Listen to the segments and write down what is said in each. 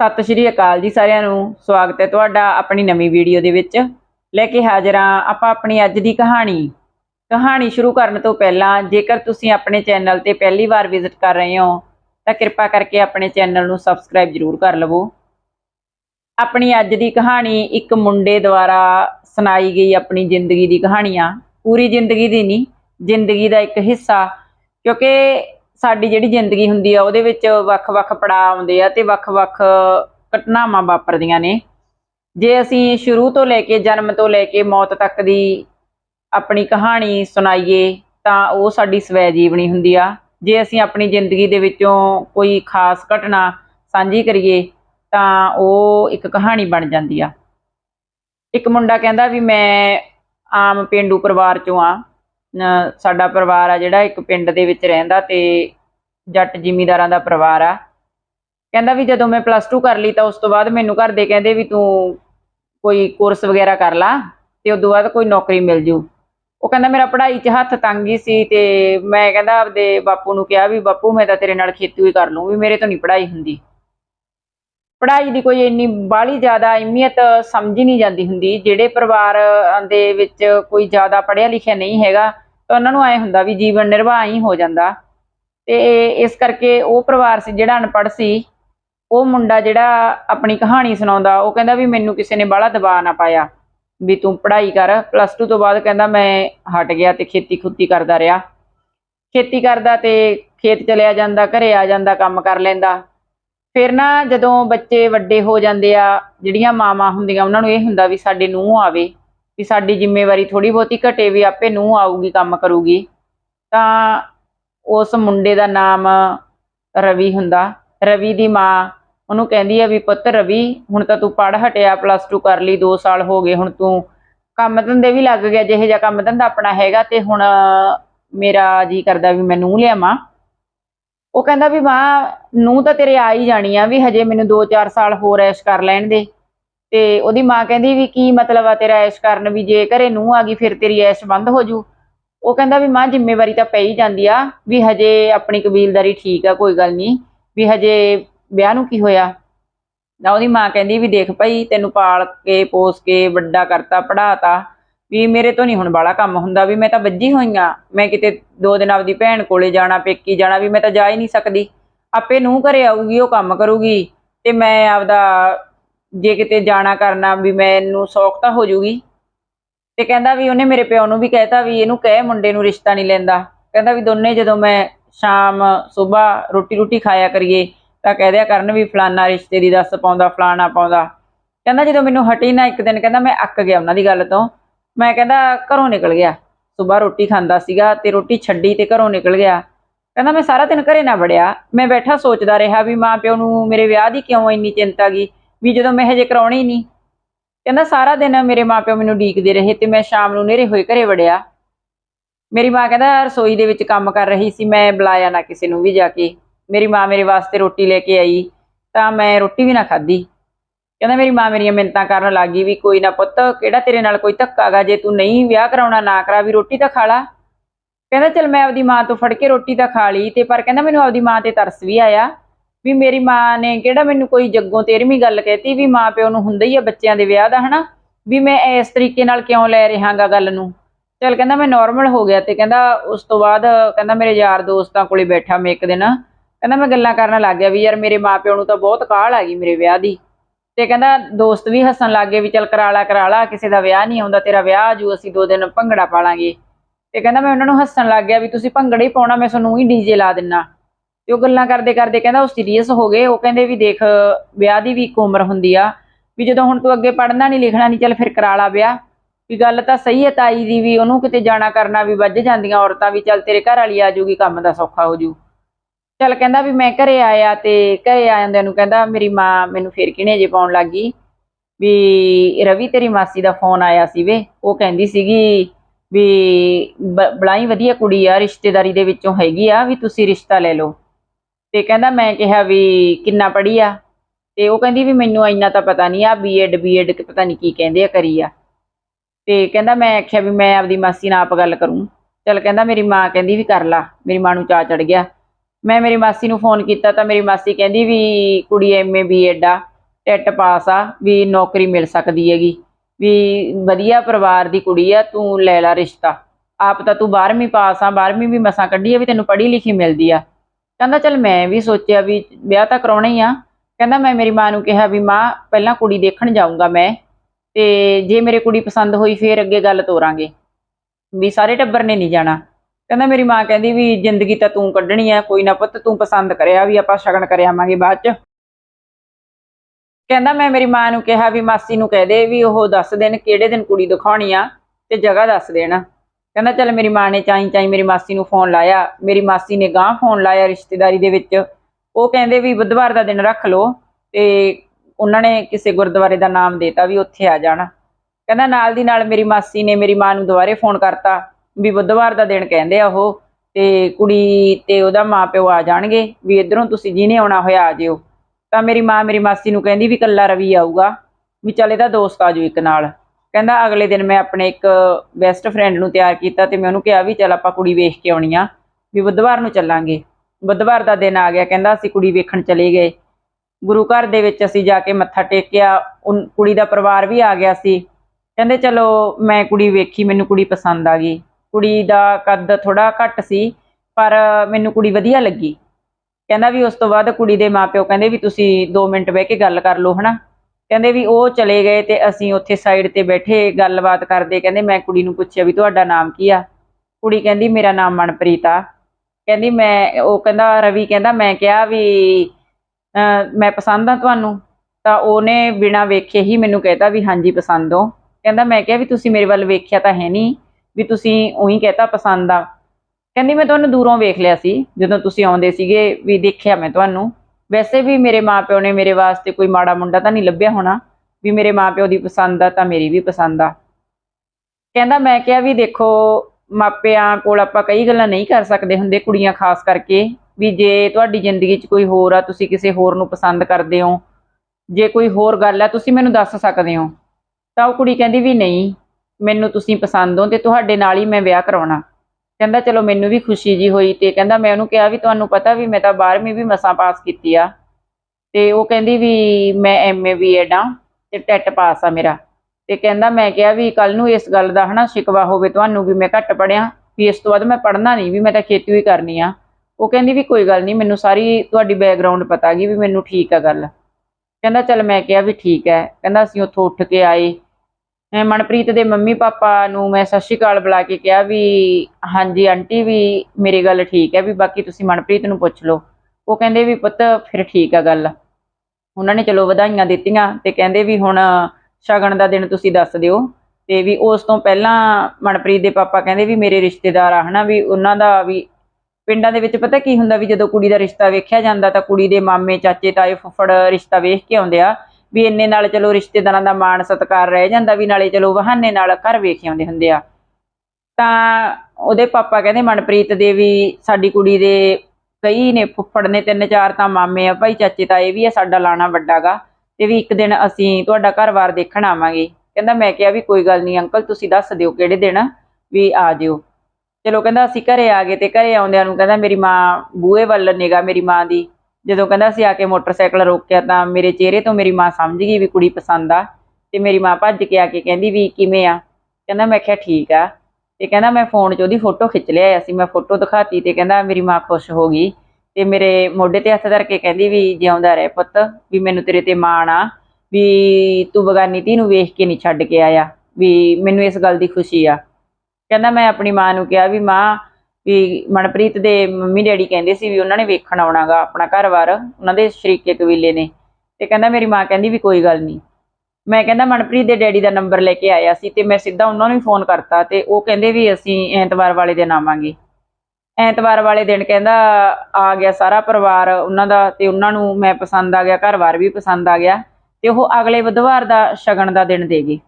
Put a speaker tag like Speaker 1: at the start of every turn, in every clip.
Speaker 1: ਸਤਿ ਸ਼੍ਰੀ ਅਕਾਲ ਜੀ ਸਾਰਿਆਂ ਨੂੰ। ਸਵਾਗਤ ਹੈ ਤੁਹਾਡਾ ਆਪਣੀ ਨਵੀਂ ਵੀਡੀਓ ਦੇ ਵਿੱਚ। ਲੈ ਕੇ ਹਾਜ਼ਰ ਹਾਂ ਆਪਾਂ ਆਪਣੀ ਅੱਜ ਦੀ ਕਹਾਣੀ। ਕਹਾਣੀ ਸ਼ੁਰੂ ਕਰਨ ਤੋਂ ਪਹਿਲਾਂ ਜੇਕਰ ਤੁਸੀਂ ਆਪਣੇ ਚੈਨਲ ਤੇ ਪਹਿਲੀ ਵਾਰ ਵਿਜ਼ਿਟ ਕਰ ਰਹੇ ਹੋ, ਤਾਂ ਕਿਰਪਾ ਕਰਕੇ ਆਪਣੇ ਚੈਨਲ ਨੂੰ ਸਬਸਕ੍ਰਾਈਬ ਜ਼ਰੂਰ ਕਰ ਲਵੋ। ਆਪਣੀ ਅੱਜ ਦੀ ਕਹਾਣੀ ਇੱਕ ਮੁੰਡੇ ਦੁਆਰਾ ਸੁਣਾਈ ਗਈ ਆਪਣੀ ਜ਼ਿੰਦਗੀ ਦੀ ਕਹਾਣੀ ਆ। ਪੂਰੀ ਜ਼ਿੰਦਗੀ ਦੀ ਨਹੀਂ, ਜ਼ਿੰਦਗੀ ਦਾ ਇੱਕ ਹਿੱਸਾ। ਕਿਉਂਕਿ ਸਾਡੀ ਜਿਹੜੀ ਜ਼ਿੰਦਗੀ ਹੁੰਦੀ ਆ, ਉਹਦੇ ਵਿੱਚ ਵੱਖ-ਵੱਖ ਪੜਾਅ ਆਉਂਦੇ ਆ ਤੇ ਵੱਖ-ਵੱਖ ਘਟਨਾਵਾਂ ਵਾਪਰਦੀਆਂ ਨੇ। ਜੇ ਅਸੀਂ ਸ਼ੁਰੂ ਤੋਂ ਲੈ ਕੇ ਜਨਮ ਤੋਂ ਲੈ ਕੇ ਮੌਤ ਤੱਕ ਦੀ ਆਪਣੀ ਕਹਾਣੀ ਸੁਣਾਈਏ, ਤਾਂ ਉਹ ਸਾਡੀ ਸਵੈ ਜੀਵਨੀ ਹੁੰਦੀ ਆ। ਜੇ ਅਸੀਂ ਆਪਣੀ ਜ਼ਿੰਦਗੀ ਦੇ ਵਿੱਚੋਂ ਕੋਈ ਖਾਸ ਘਟਨਾ ਸਾਂਝੀ ਕਰੀਏ, ਤਾਂ ਉਹ ਇੱਕ ਕਹਾਣੀ ਬਣ ਜਾਂਦੀ ਆ। ਇੱਕ ਮੁੰਡਾ ਕਹਿੰਦਾ ਵੀ ਮੈਂ ਆਮ ਪਿੰਡੂ ਪਰਿਵਾਰ ਚੋਂ ਆ। ਸਾਡਾ ਪਰਿਵਾਰ ਆ ਜਿਹੜਾ ਇੱਕ ਪਿੰਡ ਦੇ ਵਿੱਚ ਰਹਿੰਦਾ ਤੇ ਜੱਟ ਜ਼ਿਮੀਂਦਾਰਾਂ ਦਾ ਪਰਿਵਾਰ ਆ। ਕਹਿੰਦਾ ਵੀ ਜਦੋਂ ਮੈਂ ਪਲੱਸ 2 ਕਰ ਲਈ ਤਾਂ ਉਸ ਤੋਂ ਬਾਅਦ ਮੈਨੂੰ ਘਰ ਦੇ ਕਹਿੰਦੇ ਵੀ ਤੂੰ ਕੋਈ ਕੋਰਸ ਵਗੈਰਾ ਕਰ ਲਾ ਤੇ ਉਸ ਤੋਂ ਬਾਅਦ ਕੋਈ ਨੌਕਰੀ ਮਿਲ ਜੂ। ਉਹ ਕਹਿੰਦਾ ਮੇਰਾ ਪੜ੍ਹਾਈ 'ਚ ਹੱਥ ਤੰਗ ਹੀ ਸੀ ਤੇ ਮੈਂ ਕਹਿੰਦਾ ਆਪਦੇ ਬਾਪੂ ਨੂੰ ਕਿਹਾ ਵੀ, ਬਾਪੂ ਮੈਂ ਤਾਂ ਤੇਰੇ ਨਾਲ ਖੇਤੀ ਹੀ ਕਰ ਲੂੰ ਵੀ ਮੇਰੇ ਤੋਂ ਨਹੀਂ ਪੜ੍ਹਾਈ ਹੁੰਦੀ। ਪੜ੍ਹਾਈ ਦੀ ਕੋਈ ਇੰਨੀ ਬਾਹਲੀ ਜ਼ਿਆਦਾ ਅਹਿਮੀਅਤ ਸਮਝੀ ਨਹੀਂ ਜਾਂਦੀ ਹੁੰਦੀ। ਜਿਹੜੇ ਪਰਿਵਾਰ ਦੇ ਵਿੱਚ ਕੋਈ ਜ਼ਿਆਦਾ ਪੜ੍ਹਿਆ ਲਿਖਿਆ ਨਹੀਂ ਹੈਗਾ, ਤਾਂ ਉਹਨਾਂ ਨੂੰ ਐ ਹੁੰਦਾ ਵੀ ਜੀਵਨ ਨਿਰਵਾਹ ਹੀ ਹੋ ਜਾਂਦਾ। ਤੇ ਇਸ ਕਰਕੇ ਉਹ ਪਰਿਵਾਰ ਸੀ ਜਿਹੜਾ ਅਨਪੜ੍ਹ ਸੀ, ਉਹ ਮੁੰਡਾ ਜਿਹੜਾ ਆਪਣੀ ਕਹਾਣੀ ਸੁਣਾਉਂਦਾ, ਉਹ ਕਹਿੰਦਾ ਵੀ ਮੈਨੂੰ ਕਿਸੇ ਨੇ ਬਾਹਲਾ ਦਬਾਅ ਨਾ ਪਾਇਆ ਵੀ ਤੂੰ ਪੜ੍ਹਾਈ ਕਰ। ਪਲੱਸ 2 ਤੋਂ ਬਾਅਦ ਕਹਿੰਦਾ ਮੈਂ ਹਟ ਗਿਆ ਤੇ ਖੇਤੀ ਖੁੱਤੀ ਕਰਦਾ ਰਿਹਾ। ਖੇਤੀ ਕਰਦਾ ਤੇ ਖੇਤ ਚਲਿਆ ਜਾਂਦਾ, ਘਰੇ ਆ ਜਾਂਦਾ, ਕੰਮ ਕਰ ਲੈਂਦਾ। ਫਿਰ ਨਾ ਜਦੋਂ ਬੱਚੇ ਵੱਡੇ ਹੋ ਜਾਂਦੇ ਆ, ਜਿਹੜੀਆਂ ਮਾਵਾਂ ਹੁੰਦੀਆਂ, ਉਹਨਾਂ ਨੂੰ ਇਹ ਹੁੰਦਾ ਵੀ ਸਾਡੇ ਨੂੰਹ ਆਵੇ, ਵੀ ਸਾਡੀ ਜ਼ਿੰਮੇਵਾਰੀ ਥੋੜੀ ਬਹੁਤੀ ਘਟੇ ਵੀ ਆਪੇ ਨੂੰਹ ਆਊਗੀ, ਕੰਮ ਕਰੂਗੀ। ਤਾਂ ਉਸ ਮੁੰਡੇ ਦਾ ਨਾਮ ਰਵੀ ਹੁੰਦਾ। ਰਵੀ ਦੀ ਮਾਂ ਉਹਨੂੰ ਕਹਿੰਦੀ ਆ ਵੀ, ਪੁੱਤ ਰਵੀ, ਹੁਣ ਤਾਂ ਤੂੰ ਪੜ੍ਹ ਹਟਿਆ ਪਲੱਸ 2 ਕਰ ਲਈ 2 ਸਾਲ ਹੋ ਗਏ, ਹੁਣ ਤੂੰ ਕੰਮ ਧੰਦੇ ਵੀ ਲੱਗ ਗਿਆ ਜਿਹੇ ਜਿਹਾ ਕੰਮ ਧੰਦਾ ਆਪਣਾ ਹੈਗਾ ਤੇ ਹੁਣ ਮੇਰਾ ਜੀ ਕਰਦਾ ਵੀ ਮੈਂ ਨੂੰਹ ਲਿਆਵਾਂ। ਉਹ ਕਹਿੰਦਾ ਵੀ ਮਾਂ ਨੂੰ ਤਾਂ ਤੇਰੇ ਆ ਹੀ ਜਾਣੀ ਆ, ਵੀ ਹਜੇ ਮੈਨੂੰ 2-4 ਸਾਲ ਹੋਰ ਐਸ਼ ਕਰ ਲੈਣ ਦੇ। ਤੇ ਉਹਦੀ ਮਾਂ ਕਹਿੰਦੀ ਵੀ ਕੀ ਮਤਲਬ ਆ ਤੇਰਾ ਐਸ਼ ਕਰਨ, ਵੀ ਜੇ ਘਰੇ ਨੂੰ ਆ ਗਈ, ਫਿਰ ਤੇਰੀ ਐਸ਼ ਬੰਦ ਹੋ ਜੂ। ਉਹ ਕਹਿੰਦਾ ਵੀ ਮਾਂ, ਜ਼ਿੰਮੇਵਾਰੀ ਤਾਂ ਪਈ ਜਾਂਦੀ ਆ, ਵੀ ਹਜੇ ਆਪਣੀ ਕਬੀਲਦਾਰੀ ਠੀਕ ਆ, ਕੋਈ ਗੱਲ ਨਹੀਂ। ਵੀ ਹਜੇ ਵਿਆਹ ਨੂੰ ਕੀ ਹੋਇਆ? ਨਾ ਉਹਦੀ ਮਾਂ ਕਹਿੰਦੀ ਵੀ ਦੇਖ ਭਾਈ, ਤੈਨੂੰ ਪਾਲ ਕੇ, ਪੋਸ ਕੇ, ਵੱਡਾ ਕਰਤਾ ਪੜਾਤਾ ਵੀ ਮੇਰੇ ਤੋਂ ਨਹੀਂ ਹੁਣ ਬਾਲਾ ਕੰਮ ਹੁੰਦਾ, ਵੀ ਮੈਂ ਤਾਂ ਵੱਜੀ ਹੋਈਆਂ ਮੈਂ ਕਿਤੇ ਦੋ ਦਿਨ ਆਪਦੀ ਭੈਣ ਕੋਲੇ ਜਾਣਾ, ਪੇਕੀ ਜਾਣਾ, ਵੀ ਮੈਂ ਤਾਂ ਜਾ ਹੀ ਨਹੀਂ ਸਕਦੀ। ਆਪੇ ਨੂੰ ਘਰੇ ਆਊਗੀ, ਉਹ ਕੰਮ ਕਰੂਗੀ, ਤੇ ਮੈਂ ਆਪਦਾ ਜੇ ਕਿਤੇ ਜਾਣਾ ਕਰਨਾ, ਵੀ ਮੈਨੂੰ ਸੌਖ ਤਾਂ ਹੋ ਜੂਗੀ। ਤੇ ਕਹਿੰਦਾ ਵੀ ਉਹਨੇ ਮੇਰੇ ਪਿਓ ਨੂੰ ਵੀ ਕਹਿਤਾ ਵੀ ਇਹਨੂੰ ਕਹਿ, ਮੁੰਡੇ ਨੂੰ ਰਿਸ਼ਤਾ ਨਹੀਂ ਲੈਂਦਾ। ਕਹਿੰਦਾ ਵੀ ਦੋਨੇ ਜਦੋਂ ਮੈਂ ਸ਼ਾਮ, ਸਵੇਰ ਰੋਟੀ ਰੋਟੀ ਖਾਇਆ ਕਰੀਏ, ਤਾਂ ਕਹਿ ਦਿਆ ਕਰਨ ਵੀ ਫਲਾਨਾ ਰਿਸ਼ਤੇ ਦੀ ਦੱਸ ਪਾਉਂਦਾ ਫਲਾਣਾ ਪਾਉਂਦਾ। ਕਹਿੰਦਾ ਜਦੋਂ ਮੈਨੂੰ ਹਟੀ ਨਾ ਇੱਕ ਦਿਨ, ਕਹਿੰਦਾ ਮੈਂ ਅੱਕ ਗਿਆ ਉਹਨਾਂ ਦੀ ਗੱਲ ਤੋਂ। ਮੈਂ ਕਹਿੰਦਾ ਘਰੋਂ ਨਿਕਲ ਗਿਆ। ਸਵੇਰ ਰੋਟੀ ਖਾਂਦਾ ਸੀਗਾ ਤੇ ਰੋਟੀ ਛੱਡੀ ਤੇ ਘਰੋਂ ਨਿਕਲ ਗਿਆ। ਕਹਿੰਦਾ ਮੈਂ ਸਾਰਾ ਦਿਨ ਘਰੇ ਨਾ ਵੜਿਆ। ਮੈਂ ਬੈਠਾ ਸੋਚਦਾ ਰਿਹਾ ਵੀ ਮਾਂ ਪਿਓ ਨੂੰ ਮੇਰੇ ਵਿਆਹ ਦੀ ਕਿਉਂ ਇੰਨੀ ਚਿੰਤਾ ਗਈ ਵੀ ਜਦੋਂ ਮੈਂ ਹਜੇ ਕਰਾਉਣੀ ਨਹੀਂ ਕਹਿੰਦਾ ਸਾਰਾ ਦਿਨ ਮੇਰੇ ਮਾਂ ਪਿਓ ਮੈਨੂੰ ਡੀਕਦੇ ਰਹੇ ਤੇ ਮੈਂ ਸ਼ਾਮ ਨੂੰ ਨੇਰੇ ਹੋਏ ਘਰੇ ਵੜਿਆ। ਮੇਰੀ ਮਾਂ ਕਹਿੰਦਾ ਰਸੋਈ ਦੇ ਵਿੱਚ ਕੰਮ ਕਰ ਰਹੀ ਸੀ, ਮੈਂ ਬੁਲਾਇਆ ਨਾ ਕਿਸੇ ਨੂੰ ਵੀ ਜਾ ਕੇ। ਮੇਰੀ ਮਾਂ ਮੇਰੇ ਵਾਸਤੇ ਰੋਟੀ ਲੈ ਕੇ ਆਈ ਤਾਂ ਮੈਂ ਰੋਟੀ ਵੀ ਨਾ ਖਾਧੀ। ਕਹਿੰਦਾ, ਮੇਰੀ ਮਾਂ ਮੇਰੀਆਂ ਮਿੰਤਾਂ ਕਰਨ ਲੱਗੀ ਵੀ ਕੋਈ ਨਾ ਪੁੱਤ, ਕਿਹੜਾ ਤੇਰੇ ਨਾਲ ਕੋਈ ਧੱਕਾ ਗਾ? ਜੇ ਤੂੰ ਨਹੀਂ ਵਿਆਹ ਕਰਾਉਣਾ, ਨਾ ਕਰਾ ਵੀ ਰੋਟੀ ਤਾਂ ਖਾ ਲਾ। ਕਹਿੰਦਾ, ਚਲ ਮੈਂ ਆਪਦੀ ਮਾਂ ਤੋਂ ਫੜ ਕੇ ਰੋਟੀ ਤਾਂ ਖਾ ਲਈ ਤੇ, ਪਰ ਕਹਿੰਦਾ, ਮੈਨੂੰ ਆਪਦੀ ਮਾਂ ਤੇ ਤਰਸ ਵੀ ਆਇਆ ਵੀ ਮੇਰੀ ਮਾਂ ਨੇ ਕਿਹੜਾ ਮੈਨੂੰ ਕੋਈ ਜੱਗੋਂ ਤੇਰਵੀਂ ਗੱਲ ਕਹਿਤੀ ਵੀ ਮਾਂ ਪਿਓ ਨੂੰ ਹੁੰਦਾ ਹੀ ਆ ਬੱਚਿਆਂ ਦੇ ਵਿਆਹ ਦਾ, ਹਨਾ? ਵੀ ਮੈਂ ਇਸ ਤਰੀਕੇ ਨਾਲ ਕਿਉਂ ਲੈ ਰਹਾਗਾ ਗੱਲ ਨੂੰ? ਚਲ ਕਹਿੰਦਾ, ਮੈਂ ਨਾਰਮਲ ਹੋ ਗਿਆ ਤੇ ਕਹਿੰਦਾ, ਉਸ ਤੋਂ ਬਾਅਦ ਕਹਿੰਦਾ, ਮੇਰੇ ਯਾਰ ਦੋਸਤਾਂ ਕੋਲੇ ਬੈਠਾ ਮੈਂ ਇੱਕ ਦਿਨ। ਕਹਿੰਦਾ, ਮੈਂ ਗੱਲਾਂ ਕਰਨ ਲੱਗ ਗਿਆ ਵੀ ਯਾਰ ਮੇਰੇ ਮਾਂ ਪਿਓ ਨੂੰ ਤਾਂ ਬਹੁਤ ਕਾਹਲ ਆ ਗਈ ਮੇਰੇ ਵਿਆਹ ਦੀ। ਤੇ ਕਹਿੰਦਾ ਦੋਸਤ ਵੀ ਹੱਸਣ ਲੱਗ ਗਏ ਵੀ ਚੱਲ ਕਰਾਲਾ ਕਰਾਲਾ ਕਿਸੇ ਦਾ ਵਿਆਹ ਨਹੀਂ ਆਉਂਦਾ, ਤੇਰਾ ਵਿਆਹ ਆਜੂ ਅਸੀਂ ਦੋ ਦਿਨ ਭੰਗੜਾ ਪਾ ਲਾਂਗੇ। ਤੇ ਕਹਿੰਦਾ ਮੈਂ ਉਹਨਾਂ ਨੂੰ ਹੱਸਣ ਲੱਗ ਗਿਆ ਵੀ ਤੁਸੀਂ ਭੰਗੜਾ ਹੀ ਪਾਉਣਾ, ਮੈਂ ਤੁਹਾਨੂੰ ਹੀ ਡੀਜੇ ਲਾ ਦਿੰਨਾ। ਤੇ ਉਹ ਗੱਲਾਂ ਕਰਦੇ ਕਰਦੇ ਕਹਿੰਦਾ ਉਹ ਸੀਰੀਅਸ ਹੋ ਗਏ, ਉਹ ਕਹਿੰਦੇ ਵੀ ਦੇਖ, ਵਿਆਹ ਦੀ ਵੀ ਇੱਕ ਉਮਰ ਹੁੰਦੀ ਆ, ਵੀ ਜਦੋਂ ਹੁਣ ਤੂੰ ਅੱਗੇ ਪੜਨਾ ਨਹੀਂ, ਲਿਖਣਾ ਨਹੀਂ, ਚੱਲ ਫਿਰ ਕਰਾਲਾ ਵਿਆਹ। ਵੀ ਗੱਲ ਤਾਂ ਸਹੀ ਹੈ ਤਾਈ ਦੀ ਵੀ, ਉਹਨੂੰ ਕਿਤੇ ਜਾਣਾ ਕਰਨਾ ਵੀ ਵੱਜ ਜਾਂਦੀਆਂ ਔਰਤਾਂ ਵੀ, ਚੱਲ ਤੇਰੇ ਘਰ ਵਾਲੀ ਆ ਜਾਊਗੀ ਕੰਮ ਦਾ ਸੌਖਾ ਹੋ ਜੂ। ਚੱਲ ਕਹਿੰਦਾ ਵੀ ਮੈਂ ਘਰੇ ਆਇਆ ਤੇ ਘਰੇ ਆਇਆਂ ਨੂੰ ਕਹਿੰਦਾ ਮੇਰੀ ਮਾਂ ਮੈਨੂੰ ਫੇਰ ਕਿਹਨੇ ਜੇ ਪਾਉਣ ਲੱਗੀ ਵੀ ਰਵੀ ਤੇਰੀ ਮਾਸੀ ਦਾ ਫੋਨ ਆਇਆ ਸੀ ਵੇ। ਉਹ ਕਹਿੰਦੀ ਸੀਗੀ ਵੀ ਬ- ਬਲਾਈ ਵਧੀਆ ਕੁੜੀ ਆ, ਰਿਸ਼ਤੇਦਾਰੀ ਦੇ ਵਿੱਚੋਂ ਹੈਗੀ ਆ, ਵੀ ਤੁਸੀਂ ਰਿਸ਼ਤਾ ਲੈ ਲਓ। ਤੇ ਕਹਿੰਦਾ ਮੈਂ ਕਿਹਾ ਵੀ ਕਿੰਨਾ ਪੜ੍ਹੀ ਆ? ਤੇ ਉਹ ਕਹਿੰਦੀ ਵੀ ਮੈਨੂੰ ਇੰਨਾ ਤਾਂ ਪਤਾ ਨਹੀਂ ਆ ਬੀਐਡ ਬੀਐਡ ਕਿ ਪਤਾ ਨਹੀਂ ਕੀ ਕਹਿੰਦੇ ਆ, ਕਰੀ ਆ। ਤੇ ਕਹਿੰਦਾ ਮੈਂ ਆਖਿਆ ਵੀ ਮੈਂ ਆਪਦੀ ਮਾਸੀ ਨਾਲ ਆਪ ਗੱਲ ਕਰੂੰ। ਚਲ ਕਹਿੰਦਾ ਮੇਰੀ ਮਾਂ ਕਹਿੰਦੀ ਵੀ ਕਰ ਲਾ, ਮੇਰੀ ਮਾਂ ਨੂੰ ਚਾਅ ਚੜ ਗਿਆ। ਮੈਂ ਮੇਰੀ ਮਾਸੀ ਨੂੰ ਫੋਨ ਕੀਤਾ ਤਾਂ ਮੇਰੀ ਮਾਸੀ ਕਹਿੰਦੀ ਵੀ ਕੁੜੀ ਐਮਏ ਬੀਐਡ ਆ, ਟੈਟ ਪਾਸ ਆ, ਵੀ ਨੌਕਰੀ ਮਿਲ ਸਕਦੀ ਹੈਗੀ। ਵੀ ਵਧੀਆ ਪਰਿਵਾਰ ਦੀ ਕੁੜੀ ਆ, ਤੂੰ ਲੈ ਲੈ ਰਿਸ਼ਤਾ। ਆਪ ਤਾਂ ਤੂੰ 12ਵੀਂ ਪਾਸ ਆ 12ਵੀਂ ਵੀ ਮਸਾਂ ਕੱਢੀ ਆ ਵੀ ਤੈਨੂੰ ਪੜ੍ਹੀ ਲਿਖੀ ਮਿਲਦੀ ਆ। ਕਹਿੰਦਾ ਚਲ ਮੈਂ ਵੀ ਸੋਚਿਆ ਵੀ ਵਿਆਹ ਤਾਂ ਕਰਾਉਣਾ ਹੀ ਆ। ਕਹਿੰਦਾ ਮੈਂ ਮੇਰੀ ਮਾਂ ਨੂੰ ਕਿਹਾ ਵੀ ਮਾਂ, ਪਹਿਲਾਂ ਕੁੜੀ ਦੇਖਣ ਜਾਊਂਗਾ ਮੈਂ ਤੇ ਜੇ ਮੇਰੇ ਕੁੜੀ ਪਸੰਦ ਹੋਈ ਫੇਰ ਅੱਗੇ ਗੱਲ ਤੋਰਾਂਗੇ। ਵੀ ਸਾਰੇ ਟੱਬਰ ਨੇ ਨਹੀਂ ਜਾਣਾ। ਕਹਿੰਦਾ ਮੇਰੀ ਮਾਂ ਕਹਿੰਦੀ ਵੀ ਜ਼ਿੰਦਗੀ ਤਾਂ ਤੂੰ ਕੱਢਣੀ ਆ, ਕੋਈ ਨਾ ਪੁੱਤ ਤੂੰ ਪਸੰਦ ਕਰਿਆ ਵੀ ਆਪਾਂ ਸ਼ਗਨ ਕਰ ਆਵਾਂਗੇ ਬਾਅਦ ਚ। ਕਹਿੰਦਾ ਮੈਂ ਮੇਰੀ ਮਾਂ ਨੂੰ ਕਿਹਾ ਵੀ ਮਾਸੀ ਨੂੰ ਕਹਿ ਦੇ ਵੀ ਉਹ ਦੱਸ ਦੇਣ ਕਿਹੜੇ ਦਿਨ ਕੁੜੀ ਦਿਖਾਉਣੀ ਆ ਤੇ ਜਗ੍ਹਾ ਦੱਸ ਦੇਣ। ਕਹਿੰਦਾ ਚੱਲ ਮੇਰੀ ਮਾਂ ਨੇ ਚਾਈ ਚਾਈ ਮੇਰੀ ਮਾਸੀ ਨੂੰ ਫੋਨ ਲਾਇਆ, ਮੇਰੀ ਮਾਸੀ ਨੇ ਗਾਂ ਫੋਨ ਲਾਇਆ ਰਿਸ਼ਤੇਦਾਰੀ ਦੇ ਵਿੱਚ। ਉਹ ਕਹਿੰਦੇ ਵੀ ਬੁੱਧਵਾਰ ਦਾ ਦਿਨ ਰੱਖ ਲਓ ਤੇ ਉਹਨਾਂ ਨੇ ਕਿਸੇ ਗੁਰਦੁਆਰੇ ਦਾ ਨਾਮ ਦੇਤਾ ਵੀ ਉੱਥੇ ਆ ਜਾਣਾ। ਕਹਿੰਦਾ ਨਾਲ ਦੀ ਨਾਲ ਮੇਰੀ ਮਾਸੀ ਨੇ ਮੇਰੀ ਮਾਂ ਨੂੰ ਦੁਬਾਰੇ ਫੋਨ ਕਰਤਾ। ਵੀ ਬੁੱਧਵਾਰ ਦਾ ਦਿਨ ਕਹਿੰਦੇ ਆ ਉਹ, ਤੇ ਕੁੜੀ ਤੇ ਉਹਦਾ ਮਾਪਿਓ ਆ ਜਾਣਗੇ, ਵੀ ਇਧਰੋਂ ਤੁਸੀਂ ਜਿਹਨੇ ਆਉਣਾ ਹੋਇਆ ਆ ਜਿਓ। ਤਾਂ ਮੇਰੀ ਮਾਂ ਮੇਰੀ ਮਾਸੀ ਨੂੰ ਕਹਿੰਦੀ ਵੀ ਕੱਲਾ ਰਵੀ ਆਊਗਾ, ਵੀ ਚੱਲ ਇਹਦਾ ਦੋਸਤ ਆ ਜਾਓ ਇੱਕ ਨਾਲ। ਕਹਿੰਦਾ ਅਗਲੇ ਦਿਨ ਮੈਂ ਆਪਣੇ ਇੱਕ ਬੈਸਟ ਫਰੈਂਡ ਨੂੰ ਤਿਆਰ ਕੀਤਾ ਤੇ ਮੈਂ ਉਹਨੂੰ ਕਿਹਾ ਵੀ ਚੱਲ ਆਪਾਂ ਕੁੜੀ ਵੇਖ ਕੇ ਆਉਣੀ ਆ, ਵੀ ਬੁੱਧਵਾਰ ਨੂੰ ਚੱਲਾਂਗੇ। ਬੁੱਧਵਾਰ ਦਾ ਦਿਨ ਆ ਗਿਆ, ਕਹਿੰਦਾ ਅਸੀਂ ਕੁੜੀ ਵੇਖਣ ਚਲੇ ਗਏ। ਗੁਰੂ ਘਰ ਦੇ ਵਿੱਚ ਅਸੀਂ ਜਾ ਕੇ ਮੱਥਾ ਟੇਕਿਆ, ਉਨ- ਕੁੜੀ ਦਾ ਪਰਿਵਾਰ ਵੀ ਆ ਗਿਆ ਸੀ। ਕਹਿੰਦੇ ਚਲੋ ਮੈਂ ਕੁੜੀ ਵੇਖੀ, ਮੈਨੂੰ ਕੁੜੀ ਪਸੰਦ ਆ ਗਈ। ਕੁੜੀ ਦਾ ਕੱਦ ਥੋੜਾ ਘੱਟ ਸੀ, ਪਰ ਮੈਨੂੰ ਕੁੜੀ ਵਧੀਆ ਲੱਗੀ। ਕਹਿੰਦਾ ਵੀ ਉਸ ਤੋਂ ਬਾਅਦ ਕੁੜੀ ਦੇ ਮਾਪਿਓ ਕਹਿੰਦੇ ਵੀ ਤੁਸੀਂ 2 ਮਿੰਟ ਬਹਿ ਕੇ ਗੱਲ ਕਰ ਲਓ, ਹਨਾ? ਕਹਿੰਦੇ ਵੀ ਉਹ ਚਲੇ ਗਏ ਤੇ ਅਸੀਂ ਉੱਥੇ ਸਾਈਡ ਤੇ ਬੈਠੇ, ਗੱਲਬਾਤ ਕਰਦੇ, ਕਹਿੰਦੇ ਮੈਂ ਕੁੜੀ ਨੂੰ ਪੁੱਛਿਆ ਵੀ ਤੁਹਾਡਾ ਨਾਮ ਕੀ ਆ? ਕੁੜੀ ਕਹਿੰਦੀ, ਮੇਰਾ ਨਾਮ ਮਨਪ੍ਰੀਤ ਆ। ਕਹਿੰਦੀ ਮੈਂ, ਉਹ ਕਹਿੰਦਾ, ਰਵੀ ਕਹਿੰਦਾ, ਮੈਂ ਕਿਹਾ ਵੀ ਮੈਂ ਪਸੰਦ ਆ ਤੁਹਾਨੂੰ। ਤਾਂ ਉਹਨੇ ਬਿਨਾਂ ਵੇਖੇ ਹੀ ਮੈਨੂੰ ਕਹਿਤਾ ਵੀ ਹਾਂਜੀ, ਪਸੰਦ ਹੋ। ਕਹਿੰਦਾ ਮੈਂ ਕਿਹਾ ਵੀ ਤੁਸੀਂ ਮੇਰੇ ਵੱਲ ਵੇਖਿਆ ਤਾਂ ਹੈ ਨਹੀਂ। ਵੀ ਤੁਸੀਂ ਉਹੀ ਕਹਿਤਾ ਪਸੰਦ ਆ। ਕਹਿੰਦੀ ਮੈਂ ਤੁਹਾਨੂੰ ਦੂਰੋਂ ਵੇਖ ਲਿਆ ਸੀ, ਜਦੋਂ ਤੁਸੀਂ ਆਉਂਦੇ ਸੀਗੇ ਵੀ ਦੇਖਿਆ ਮੈਂ ਤੁਹਾਨੂੰ। ਵੈਸੇ ਵੀ ਮੇਰੇ ਮਾਪਿਓ ਨੇ ਮੇਰੇ ਵਾਸਤੇ ਕੋਈ ਮਾੜਾ ਮੁੰਡਾ ਤਾਂ ਨਹੀਂ ਲੱਭਿਆ ਹੋਣਾ। ਵੀ ਮੇਰੇ ਮਾਪਿਓ ਦੀ ਪਸੰਦ ਆ ਤਾਂ ਮੇਰੀ ਵੀ ਪਸੰਦ ਆ। ਕਹਿੰਦਾ ਮੈਂ ਕਿਹਾ ਵੀ ਦੇਖੋ, ਮਾਪਿਆਂ ਕੋਲ ਆਪਾਂ ਕਈ ਗੱਲਾਂ ਨਹੀਂ ਕਰ ਸਕਦੇ ਹੁੰਦੇ ਕੁੜੀਆਂ ਖਾਸ ਕਰਕੇ। ਵੀ ਜੇ ਤੁਹਾਡੀ ਜ਼ਿੰਦਗੀ 'ਚ ਕੋਈ ਹੋਰ ਆ, ਤੁਸੀਂ ਕਿਸੇ ਹੋਰ ਨੂੰ ਪਸੰਦ ਕਰਦੇ ਹੋ। ਜੇ ਕੋਈ ਹੋਰ ਗੱਲ ਆ, ਤੁਸੀਂ ਮੈਨੂੰ ਦੱਸ ਸਕਦੇ ਹੋ। ਤਾਂ ਉਹ ਕੁੜੀ ਕਹਿੰਦੀ ਵੀ ਨਹੀਂ। ਮੈਨੂੰ ਤੁਸੀਂ ਪਸੰਦ ਹੋ ਤੇ ਤੁਹਾਡੇ ਨਾਲ ਹੀ ਮੈਂ ਵਿਆਹ ਕਰਾਉਣਾ। ਕਹਿੰਦਾ, ਚਲੋ, ਮੈਨੂੰ ਵੀ ਖੁਸ਼ੀ ਜੀ ਹੋਈ ਤੇ ਕਹਿੰਦਾ, ਮੈਂ ਉਹਨੂੰ ਕਿਹਾ ਵੀ ਤੁਹਾਨੂੰ ਪਤਾ ਵੀ ਮੈਂ ਤਾਂ 12ਵੀਂ ਵੀ ਮਸਾਂ ਪਾਸ ਕੀਤੀ ਆ। ਤੇ ਉਹ ਕਹਿੰਦੀ ਵੀ ਮੈਂ ਐਮਏ ਬੀਐਡ ਆ ਤੇ ਟੈਟ ਪਾਸ ਆ ਮੇਰਾ। ਤੇ ਕਹਿੰਦਾ, ਮੈਂ ਕਿਹਾ ਵੀ ਕੱਲ ਨੂੰ ਇਸ ਗੱਲ ਦਾ ਹਨਾ ਸ਼ਿਕਵਾ ਹੋਵੇ ਤੁਹਾਨੂੰ ਵੀ ਮੈਂ ਘੱਟ ਪੜਿਆ ਵੀ ਇਸ ਤੋਂ ਬਾਅਦ ਮੈਂ ਪੜ੍ਹਨਾ ਨਹੀਂ, ਵੀ ਮੈਂ ਤਾਂ ਖੇਤੀ ਹੀ ਕਰਨੀ ਆ। ਉਹ ਕਹਿੰਦੀ ਵੀ ਕੋਈ ਗੱਲ ਨਹੀਂ, ਮੈਨੂੰ ਸਾਰੀ ਤੁਹਾਡੀ ਬੈਕਗ੍ਰਾਉਂਡ ਪਤਾ ਗਈ ਵੀ ਮੈਨੂੰ ਠੀਕ ਆ ਗੱਲ। ਕਹਿੰਦਾ, ਚਲ, ਮੈਂ ਕਿਹਾ ਵੀ ਠੀਕ ਹੈ। ਕਹਿੰਦਾ, ਅਸੀਂ ਉੱਥੋਂ ਉੱਠ ਕੇ ਆਏ ਮਨਪ੍ਰੀਤ ਦੇ ਮੰਮੀ ਪਾਪਾ ਨੂੰ ਮੈਂ ਸਤਿ ਸ਼੍ਰੀ ਅਕਾਲ ਬੁਲਾ ਕੇ ਕਿਹਾ ਵੀ ਹਾਂਜੀ ਆਂਟੀ ਵੀ ਮੇਰੀ ਗੱਲ ਠੀਕ ਹੈ ਵੀ ਬਾਕੀ ਤੁਸੀਂ ਮਨਪ੍ਰੀਤ ਨੂੰ ਪੁੱਛ ਲਓ। ਉਹ ਕਹਿੰਦੇ ਵੀ ਪੁੱਤ ਫਿਰ ਠੀਕ ਆ ਗੱਲ। ਉਹਨਾਂ ਨੇ ਚਲੋ ਵਧਾਈਆਂ ਦਿੱਤੀਆਂ ਤੇ ਕਹਿੰਦੇ ਵੀ ਹੁਣ ਸ਼ਗਨ ਦਾ ਦਿਨ ਤੁਸੀਂ ਦੱਸ ਦਿਓ। ਤੇ ਵੀ ਉਸ ਤੋਂ ਪਹਿਲਾਂ ਮਨਪ੍ਰੀਤ ਦੇ ਪਾਪਾ ਕਹਿੰਦੇ ਵੀ ਮੇਰੇ ਰਿਸ਼ਤੇਦਾਰ ਆ ਹਨਾ ਵੀ ਉਹਨਾਂ ਦਾ ਵੀ ਪਿੰਡਾਂ ਦੇ ਵਿੱਚ ਪਤਾ ਕੀ ਹੁੰਦਾ ਵੀ ਜਦੋਂ ਕੁੜੀ ਦਾ ਰਿਸ਼ਤਾ ਵੇਖਿਆ ਜਾਂਦਾ ਤਾਂ ਕੁੜੀ ਦੇ ਮਾਮੇ, ਚਾਚੇ, ਤਾਏ, ਫੁੱਫੜ ਰਿਸ਼ਤਾ ਵੇਖ ਕੇ ਆਉਂਦੇ ਆ। ਵੀ ਇੰਨੇ ਨਾਲ ਚਲੋ ਰਿਸ਼ਤੇਦਾਰਾਂ ਦਾ ਮਾਣ ਸਤਿਕਾਰ ਰਹਿ ਜਾਂਦਾ ਵੀ ਨਾਲੇ ਚਲੋ ਬਹਾਨੇ ਨਾਲ ਘਰ ਵੇਖ ਆਉਂਦੇ ਹੁੰਦੇ ਆ। ਤਾਂ ਉਹਦੇ ਪਾਪਾ ਕਹਿੰਦੇ ਮਨਪ੍ਰੀਤ ਦੇ ਵੀ ਸਾਡੀ ਕੁੜੀ ਦੇ ਕਈ ਨੇ ਫੁੱਫੜ ਨੇ ਤਿੰਨ ਚਾਰ ਤਾਂ ਮਾਮੇ ਆ, ਭਾਈ ਚਾਚੇ ਤਾਏ ਵੀ ਆ ਸਾਡਾ ਲਾਣਾ ਵੱਡਾਗਾ। ਤੇ ਵੀ ਇੱਕ ਦਿਨ ਅਸੀਂ ਤੁਹਾਡਾ ਘਰ-ਬਾਰ ਦੇਖਣ ਆਵਾਂਗੇ। ਕਹਿੰਦਾ ਮੈਂ ਕਿਹਾ ਵੀ ਕੋਈ ਗੱਲ ਨਹੀਂ ਅੰਕਲ ਤੁਸੀਂ ਦੱਸ ਦਿਓ ਕਿਹੜੇ ਦਿਨ ਵੀ ਆ ਜਿਓ। ਚਲੋ ਕਹਿੰਦਾ ਅਸੀਂ ਘਰੇ ਆ ਗਏ ਤੇ ਘਰੇ ਆਉਂਦਿਆਂ ਨੂੰ ਕਹਿੰਦਾ ਮੇਰੀ ਮਾਂ ਬੂਹੇ ਵੱਲ ਨਿਗਾ ਮੇਰੀ ਮਾਂ ਦੀ। ਜਦੋਂ ਕਹਿੰਦਾ ਸੀ ਆ ਕੇ ਮੋਟਰਸਾਈਕਲ ਰੋਕਿਆ ਤਾਂ ਮੇਰੇ ਚਿਹਰੇ ਤੋਂ ਮੇਰੀ ਮਾਂ ਸਮਝ ਗਈ ਵੀ ਕੁੜੀ ਪਸੰਦ ਆ ਤੇ ਮੇਰੀ ਮਾਂ ਭੱਜ ਕੇ ਆ ਕੇ ਕਹਿੰਦੀ ਵੀ ਕਿਵੇਂ ਆ? ਕਹਿੰਦਾ ਮੈਂ ਕਿਹਾ ਠੀਕ ਆ। ਤੇ ਕਹਿੰਦਾ ਮੈਂ ਫੋਨ 'ਚ ਉਹਦੀ ਫੋਟੋ ਖਿੱਚ ਲਿਆ ਸੀ, ਮੈਂ ਫੋਟੋ ਦਿਖਾਤੀ ਤੇ ਕਹਿੰਦਾ ਮੇਰੀ ਮਾਂ ਖੁਸ਼ ਹੋ ਗਈ ਤੇ ਮੇਰੇ ਮੋਢੇ ਤੇ ਹੱਥ ਧਰ ਕੇ ਕਹਿੰਦੀ ਵੀ ਜਿਉਂਦਾ ਰਹਿ ਪੁੱਤ, ਵੀ ਮੈਨੂੰ ਤੇਰੇ ਤੇ ਮਾਣ ਆ, ਵੀ ਤੂੰ ਬਗਾਨੀ ਧੀ ਨੂੰ ਵੇਖ ਕੇ ਨਹੀਂ ਛੱਡ ਕੇ ਆਇਆ, ਵੀ ਮੈਨੂੰ ਇਸ ਗੱਲ ਦੀ ਖੁਸ਼ੀ ਆ। ਕਹਿੰਦਾ ਮੈਂ ਆਪਣੀ ਮਾਂ ਨੂੰ ਕਿਹਾ ਵੀ ਮਾਂ ਵੀ ਮਨਪ੍ਰੀਤ ਦੇ ਮੰਮੀ ਡੈਡੀ ਕਹਿੰਦੇ ਸੀ ਵੀ ਉਹਨਾਂ ਨੇ ਵੇਖਣ ਆਉਣਾਗਾ ਆਪਣਾ ਘਰ-ਬਾਰ ਉਹਨਾਂ ਦੇ ਸ਼ਰੀਕੇ ਕਬੀਲੇ ਨੇ। ਤੇ ਕਹਿੰਦਾ ਮੇਰੀ ਮਾਂ ਕਹਿੰਦੀ ਵੀ ਕੋਈ ਗੱਲ ਨਹੀਂ। ਮੈਂ ਕਹਿੰਦਾ ਮਨਪ੍ਰੀਤ ਦੇ ਡੈਡੀ ਦਾ ਨੰਬਰ ਲੈ ਕੇ ਆਇਆ ਸੀ ਤੇ ਮੈਂ ਸਿੱਧਾ ਉਹਨਾਂ ਨੂੰ ਹੀ ਫੋਨ ਕਰਤਾ ਤੇ ਉਹ ਕਹਿੰਦੇ ਵੀ ਅਸੀਂ ਐਤਵਾਰ ਵਾਲੇ ਦਿਨ ਆਵਾਂਗੇ। ਐਤਵਾਰ ਵਾਲੇ ਦਿਨ ਕਹਿੰਦਾ ਆ ਗਿਆ ਸਾਰਾ ਪਰਿਵਾਰ ਉਹਨਾਂ ਦਾ ਤੇ ਉਹਨਾਂ ਨੂੰ ਮੈਂ ਪਸੰਦ ਆ ਗਿਆ ਘਰ-ਬਾਰ ਵੀ ਪਸੰਦ ਆ ਗਿਆ ਤੇ ਉਹ ਅਗਲੇ ਬੁੱਧਵਾਰ ਦਾ ਸ਼ਗਨ ਦਾ ਦਿਨ ਦੇ ਗਏ।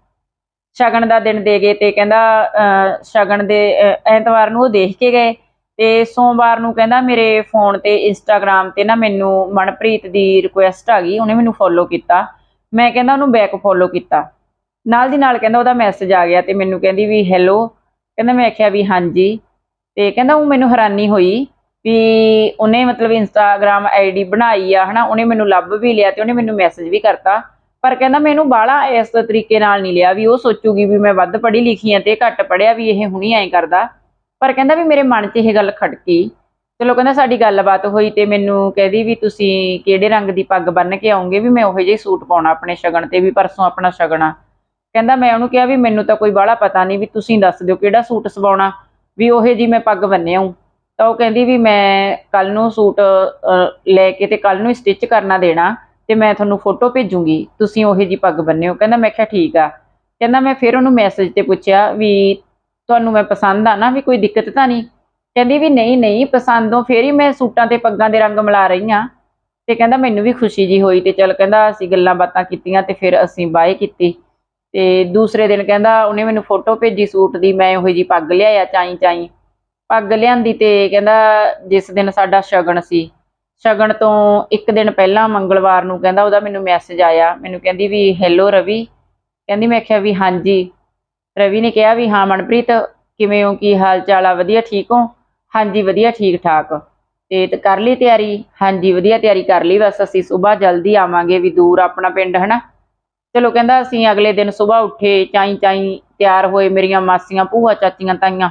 Speaker 1: ਸ਼ਗਨ ਦਾ ਦਿਨ ਦੇ ਗਏ ਤੇ ਕਹਿੰਦਾ ਸ਼ਗਨ ਦੇ ਐਤਵਾਰ ਨੂੰ ਉਹ ਦੇਖ ਕੇ ਗਏ ਤੇ ਸੋਮਵਾਰ ਨੂੰ ਕਹਿੰਦਾ ਮੇਰੇ ਫੋਨ ਤੇ ਇੰਸਟਾਗ੍ਰam ਤੇ ਨਾ ਮੈਨੂੰ ਮਨਪ੍ਰੀਤ ਦੀ ਰਿਕੁਐਸਟ ਆ ਗਈ, ਉਹਨੇ ਮੈਨੂੰ ਫੋਲੋ ਕੀਤਾ। ਮੈਂ ਕਹਿੰਦਾ ਉਹਨੂੰ ਬੈਕ ਫੋਲੋ ਕੀਤਾ। ਨਾਲ ਦੀ ਨਾਲ ਕਹਿੰਦਾ ਉਹਦਾ ਮੈਸੇਜ ਆ ਗਿਆ ਤੇ ਮੈਨੂੰ ਕਹਿੰਦੀ ਵੀ ਹੈਲੋ ਕਹਿੰਦਾ ਮੈਂ ਆਖਿਆ ਵੀ ਹਾਂਜੀ। ਤੇ ਕਹਿੰਦਾ ਉਹ ਮੈਨੂੰ ਹੈਰਾਨੀ ਹੋਈ ਵੀ ਉਹਨੇ ਮਤਲਬ ਇੰਸਟਾਗ੍ਰam ਆਈਡੀ ਬਣਾਈ ਆ, ਹਨਾ, ਉਹਨੇ ਮੈਨੂੰ ਲੱਭ ਵੀ ਲਿਆ ਤੇ ਉਹਨੇ ਮੈਨੂੰ ਮੈਸੇਜ ਵੀ ਕਰਤਾ। ਪਰ ਕਹਿੰਦਾ ਮੈਨੂੰ ਬਾਹਲਾ ਇਸ ਤਰੀਕੇ ਨਾਲ ਨਹੀਂ ਲਿਆ ਵੀ ਉਹ ਸੋਚੂਗੀ ਵੀ ਮੈਂ ਵੱਧ ਪੜ੍ਹੀ ਲਿਖੀ ਆ ਤੇ ਘੱਟ ਪੜਿਆ ਵੀ ਇਹ ਹੁਣੀ ਐਂ ਕਰਦਾ। ਪਰ ਕਹਿੰਦਾ ਵੀ ਮੇਰੇ ਮਨ 'ਚ ਇਹ ਗੱਲ ਖੜਕੀ। ਚਲੋ ਕਹਿੰਦਾ ਸਾਡੀ ਗੱਲਬਾਤ ਹੋਈ ਤੇ ਮੈਨੂੰ ਕਹਿੰਦੀ ਵੀ ਤੁਸੀਂ ਕਿਹੜੇ ਰੰਗ ਦੀ ਪੱਗ ਬੰਨ ਕੇ ਆਉਂਗੇ ਵੀ ਮੈਂ ਉਹੋ ਜਿਹੀ ਸੂਟ ਪਾਉਣਾ ਆਪਣੇ ਸ਼ਗਨ ਤੇ ਵੀ ਪਰਸੋਂ ਆਪਣਾ ਸ਼ਗਨ ਆ। ਕਹਿੰਦਾ ਮੈਂ ਉਹਨੂੰ ਕਿਹਾ ਵੀ ਮੈਨੂੰ ਤਾਂ ਕੋਈ ਬਾਹਲਾ ਪਤਾ ਨਹੀਂ ਵੀ ਤੁਸੀਂ ਦੱਸ ਦਿਓ ਕਿਹੜਾ ਸੂਟ ਸਵਾਉਣਾ ਵੀ ਉਹੇ ਜੀ ਮੈਂ ਪੱਗ ਬੰਨ੍ਹ ਤਾਂ ਉਹ ਕਹਿੰਦੀ ਵੀ ਮੈਂ ਕੱਲ ਨੂੰ ਸੂਟ ਲੈ ਕੇ ਤੇ ਕੱਲ ਨੂੰ ਸਟਿਚ ਕਰਨਾ ਦੇਣਾ। ਤੇ ਮੈਂ ਤੁਹਾਨੂੰ ਫੋਟੋ ਭੇਜੂੰਗੀ। ਤੁਸੀਂ ਉਹੇ ਜੀ ਪੱਗ ਬੰਨਿਓ ਕਹਿੰਦਾ ਮੈਂ ਕਿਹਾ ਠੀਕ ਆ। ਕਹਿੰਦਾ ਮੈਂ ਫਿਰ ਉਹਨੂੰ ਮੈਸੇਜ ਤੇ ਪੁੱਛਿਆ ਵੀ ਤੁਹਾਨੂੰ ਮੈਂ ਪਸੰਦ ਆ ਨਾ, ਵੀ ਕੋਈ ਦਿੱਕਤ ਤਾਂ ਨਹੀਂ? ਕਹਿੰਦੀ ਵੀ ਨਹੀਂ ਨਹੀਂ, ਪਸੰਦੋਂ ਫੇਰ ਹੀ ਮੈਂ ਸੂਟਾਂ ਤੇ ਪੱਗਾਂ ਦੇ ਰੰਗ ਮਿਲਾ ਰਹੀ ਆ ਤੇ ਕਹਿੰਦਾ ਮੈਨੂੰ ਵੀ ਖੁਸ਼ੀ ਜੀ ਹੋਈ ਤੇ ਚਲ ਕਹਿੰਦਾ ਅਸੀਂ ਗੱਲਾਂ ਬਾਤਾਂ ਕੀਤੀਆਂ ਤੇ ਫਿਰ ਅਸੀਂ ਬਾਏ ਕੀਤੀ। ਤੇ ਦੂਸਰੇ ਦਿਨ ਕਹਿੰਦਾ ਉਹਨੇ ਮੈਨੂੰ ਫੋਟੋ ਭੇਜੀ ਸੂਟ ਦੀ, ਮੈਂ ਉਹੀ ਜੀ ਪੱਗ ਲਿਆਇਆ ਚਾਈ ਚਾਈ ਪੱਗ ਲਿਆਂਦੀ ਤੇ ਕਹਿੰਦਾ ਜਿਸ ਦਿਨ ਸਾਡਾ ਸ਼ਗਨ ਸੀ ਸ਼ਗਨ ਤੋਂ ਇੱਕ ਦਿਨ ਪਹਿਲਾਂ ਮੰਗਲਵਾਰ ਨੂੰ ਕਹਿੰਦਾ ਉਹਦਾ ਮੈਨੂੰ ਮੈਸੇਜ ਆਇਆ। ਮੈਨੂੰ ਕਹਿੰਦੀ ਵੀ ਹੈਲੋ ਰਵੀ। ਕਹਿੰਦੀ ਮੈਂ ਕਿਹਾ ਵੀ, ਹਾਂਜੀ। ਰਵੀ ਨੇ ਕਿਹਾ ਵੀ, ਹਾਂ ਮਨਪ੍ਰੀਤ, ਕਿਵੇਂ ਹੋ? ਕੀ ਹਾਲ ਚਾਲ ਆ? ਵਧੀਆ ਠੀਕ ਹੋ? ਹਾਂਜੀ, ਵਧੀਆ, ਠੀਕ ਠਾਕ। ਤੇ ਕਰ ਲਈ ਤਿਆਰੀ? ਹਾਂਜੀ, ਵਧੀਆ ਤਿਆਰੀ ਕਰ ਲਈ। ਬਸ ਅਸੀਂ ਸਵੇਰ ਜਲਦੀ ਆਵਾਂਗੇ ਵੀ ਦੂਰ ਆਪਣਾ ਪਿੰਡ, ਹਨਾ? ਚਲੋ ਕਹਿੰਦਾ, ਅਸੀਂ ਅਗਲੇ ਦਿਨ ਸਵੇਰ ਉੱਠੇ, ਚਾਈ ਚਾਈ ਤਿਆਰ ਹੋਏ ਮੇਰੀਆਂ ਮਾਸੀਆਂ, ਭੂਆ ਚਾਚੀਆਂ ਤਾਈਆਂ।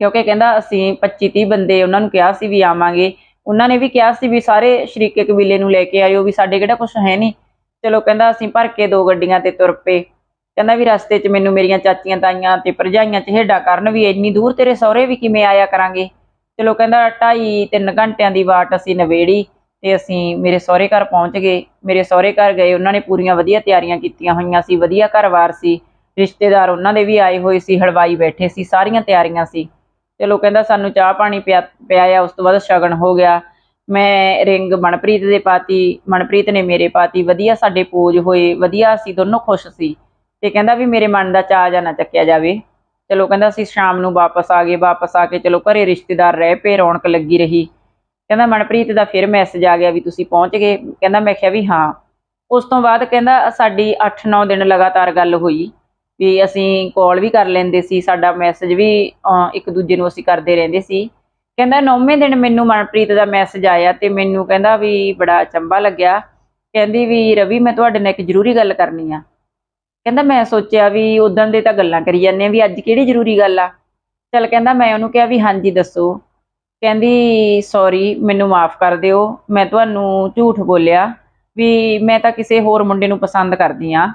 Speaker 1: ਕਿਉਂਕਿ ਕਹਿੰਦਾ, ਅਸੀਂ 25 30 ਬੰਦੇ ਉਹਨਾਂ ਨੂੰ ਕਿਹਾ ਸੀ ਵੀ ਆਵਾਂਗੇ। ਉਹਨਾਂ ਨੇ ਵੀ ਕਿਹਾ ਸੀ ਵੀ ਸਾਰੇ ਸ਼ਰੀਕੇ ਕਬੀਲੇ ਨੂੰ ਲੈ ਕੇ ਆਇਓ ਵੀ ਸਾਡੇ ਕਿਹੜਾ ਕੁਝ ਹੈ ਨਹੀਂ। ਚਲੋ ਕਹਿੰਦਾ ਅਸੀਂ ਭਰ ਕੇ ਦੋ ਗੱਡੀਆਂ ਤੇ ਤੁਰ ਪਏ। ਕਹਿੰਦਾ ਵੀ ਰਸਤੇ 'ਚ ਮੈਨੂੰ ਮੇਰੀਆਂ ਚਾਚੀਆਂ ਤਾਈਆਂ ਤੇ ਭਰਜਾਈਆਂ ਚ ਹੇਡਾ ਕਰਨ ਵੀ ਇੰਨੀ ਦੂਰ ਤੇਰੇ ਸਹੁਰੇ ਵੀ ਕਿਵੇਂ ਆਇਆ ਕਰਾਂਗੇ। ਚਲੋ ਕਹਿੰਦਾ ਢਾਈ ਤਿੰਨ ਘੰਟਿਆਂ ਦੀ ਵਾਟ ਅਸੀਂ ਨਵੇੜੀ ਤੇ ਅਸੀਂ ਮੇਰੇ ਸਹੁਰੇ ਘਰ ਪਹੁੰਚ ਗਏ। ਮੇਰੇ ਸਹੁਰੇ ਘਰ ਗਏ, ਉਹਨਾਂ ਨੇ ਪੂਰੀਆਂ ਵਧੀਆ ਤਿਆਰੀਆਂ ਕੀਤੀਆਂ ਹੋਈਆਂ ਸੀ, ਵਧੀਆ ਘਰ-ਬਾਰ ਸੀ, ਰਿਸ਼ਤੇਦਾਰ ਉਹਨਾਂ ਦੇ ਵੀ ਆਏ ਹੋਏ ਸੀ, ਹਲਵਾਈ ਬੈਠੇ ਸੀ, ਸਾਰੀਆਂ ਤਿਆਰੀਆਂ ਸੀ। ਚਲੋ ਕਹਿੰਦਾ ਸਾਨੂੰ ਚਾਹ ਪਾਣੀ ਪਿਆ, ਪਿਆਇਆ, ਉਸ ਤੋਂ ਬਾਅਦ ਸ਼ਗਨ ਹੋ ਗਿਆ। ਮੈਂ ਰਿੰਗ ਮਨਪ੍ਰੀਤ ਦੇ ਪਾਤੀ, ਮਨਪ੍ਰੀਤ ਨੇ ਮੇਰੇ ਪਾਤੀ, ਵਧੀਆ ਸਾਡੇ ਪੋਜ ਹੋਏ, ਵਧੀਆ ਅਸੀਂ ਦੋਨੋਂ ਖੁਸ਼ ਸੀ। ਤੇ ਕਹਿੰਦਾ ਵੀ ਮੇਰੇ ਮਨ ਦਾ ਚਾਹ ਜਾਂ ਨਾ ਚੱਕਿਆ ਜਾਵੇ। ਚਲੋ ਕਹਿੰਦਾ ਅਸੀਂ ਸ਼ਾਮ ਨੂੰ ਵਾਪਸ ਆ ਗਏ, ਵਾਪਸ ਆ ਕੇ ਚਲੋ ਘਰੇ ਰਿਸ਼ਤੇਦਾਰ ਰਹਿ ਪਏ ਰੌਣਕ ਲੱਗੀ ਰਹੀ। ਕਹਿੰਦਾ ਮਨਪ੍ਰੀਤ ਦਾ ਫਿਰ ਮੈਸੇਜ ਆ ਗਿਆ ਵੀ ਤੁਸੀਂ ਪਹੁੰਚ ਗਏ। ਕਹਿੰਦਾ ਮੈਂ ਕਿਹਾ ਵੀ ਹਾਂ। ਉਸ ਤੋਂ ਬਾਅਦ ਕਹਿੰਦਾ ਸਾਡੀ 8-9 ਦਿਨ ਲਗਾਤਾਰ ਗੱਲ ਹੋਈ। ਵੀ ਅਸੀਂ ਕਾਲ ਵੀ ਕਰ ਲੈਂਦੇ ਸੀ, ਸਾਡਾ ਮੈਸੇਜ ਵੀ ਇੱਕ ਦੂਜੇ ਨੂੰ ਅਸੀਂ ਕਰਦੇ ਰਹਿੰਦੇ ਸੀ। ਕਹਿੰਦਾ, ਨੌਵੇਂ ਦਿਨ ਮੈਨੂੰ ਮਨਪ੍ਰੀਤ ਦਾ ਮੈਸੇਜ ਆਇਆ ਤੇ ਮੈਨੂੰ ਕਹਿੰਦਾ ਵੀ ਬੜਾ ਚੰਬਾ ਲੱਗਿਆ। ਕਹਿੰਦੀ ਵੀ, ਰਵੀ, ਮੈਂ ਤੁਹਾਡੇ ਨਾਲ ਇੱਕ ਜ਼ਰੂਰੀ ਗੱਲ ਕਰਨੀ ਆ। ਕਹਿੰਦਾ, ਮੈਂ ਸੋਚਿਆ ਵੀ ਉਦੋਂ ਦੇ ਤਾਂ ਗੱਲਾਂ ਕਰੀ ਜਾਂਦੇ ਆ ਵੀ ਅੱਜ ਕਿਹੜੀ ਜ਼ਰੂਰੀ ਗੱਲ ਆ? ਚਲ ਕਹਿੰਦਾ, ਮੈਂ ਉਹਨੂੰ ਕਿਹਾ ਵੀ, ਹਾਂਜੀ, ਦੱਸੋ। ਕਹਿੰਦੀ ਸੌਰੀ ਮੈਨੂੰ ਮਾਫ ਕਰ ਦਿਓ, ਮੈਂ ਤੁਹਾਨੂੰ ਝੂਠ ਬੋਲਿਆ ਵੀ ਮੈਂ ਤਾਂ ਕਿਸੇ ਹੋਰ ਮੁੰਡੇ ਨੂੰ ਪਸੰਦ ਕਰਦੀ ਆ।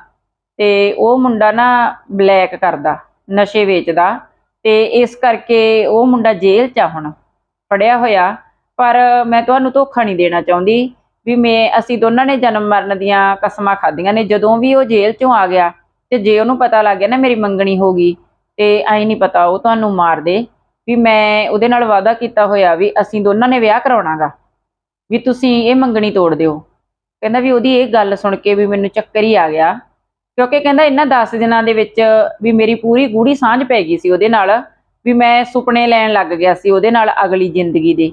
Speaker 1: ਤੇ ਉਹ ਮੁੰਡਾ ਨਾ ਬਲੈਕ ਕਰਦਾ, ਨਸ਼ੇ ਵੇਚਦਾ ਤੇ ਇਸ ਕਰਕੇ ਉਹ ਮੁੰਡਾ ਜੇਲ੍ਹ 'ਚ ਆ ਹੁਣ, ਫੜਿਆ ਹੋਇਆ। ਪਰ ਮੈਂ ਤੁਹਾਨੂੰ ਧੋਖਾ ਨਹੀਂ ਦੇਣਾ ਚਾਹੁੰਦੀ ਵੀ ਮੈਂ, ਅਸੀਂ ਦੋਨਾਂ ਨੇ ਜਨਮ ਮਰਨ ਦੀਆਂ ਕਸਮਾਂ ਖਾਧੀਆਂ ਨੇ। ਜਦੋਂ ਵੀ ਉਹ ਜੇਲ੍ਹ 'ਚੋਂ ਆ ਗਿਆ ਤੇ ਜੇ ਉਹਨੂੰ ਪਤਾ ਲੱਗ ਗਿਆ ਨਾ ਮੇਰੀ ਮੰਗਣੀ ਹੋ ਗਈ ਤੇ ਐਂ ਨਹੀਂ ਪਤਾ ਉਹ ਤੁਹਾਨੂੰ ਮਾਰ ਦੇ ਵੀ ਮੈਂ ਉਹਦੇ ਨਾਲ ਵਾਅਦਾ ਕੀਤਾ ਹੋਇਆ ਵੀ ਅਸੀਂ ਦੋਨਾਂ ਨੇ ਵਿਆਹ ਕਰਾਉਣਾਗਾ, ਵੀ ਤੁਸੀਂ ਇਹ ਮੰਗਣੀ ਤੋੜ ਦਿਓ। ਕਹਿੰਦਾ ਵੀ ਉਹਦੀ ਇਹ ਗੱਲ ਸੁਣ ਕੇ ਵੀ ਮੈਨੂੰ ਚੱਕਰ ਹੀ ਆ ਗਿਆ। ਕਿਉਂਕਿ ਕਹਿੰਦਾ ਇਹਨਾਂ 10 ਦਿਨਾਂ ਦੇ ਵਿੱਚ ਵੀ ਮੇਰੀ ਪੂਰੀ ਗੂੜੀ ਸਾਂਝ ਪੈ ਗਈ ਸੀ ਉਹਦੇ ਨਾਲ, ਵੀ ਮੈਂ ਸੁਪਨੇ ਲੈਣ ਲੱਗ ਗਿਆ ਸੀ ਉਹਦੇ ਨਾਲ ਅਗਲੀ ਜ਼ਿੰਦਗੀ ਦੇ।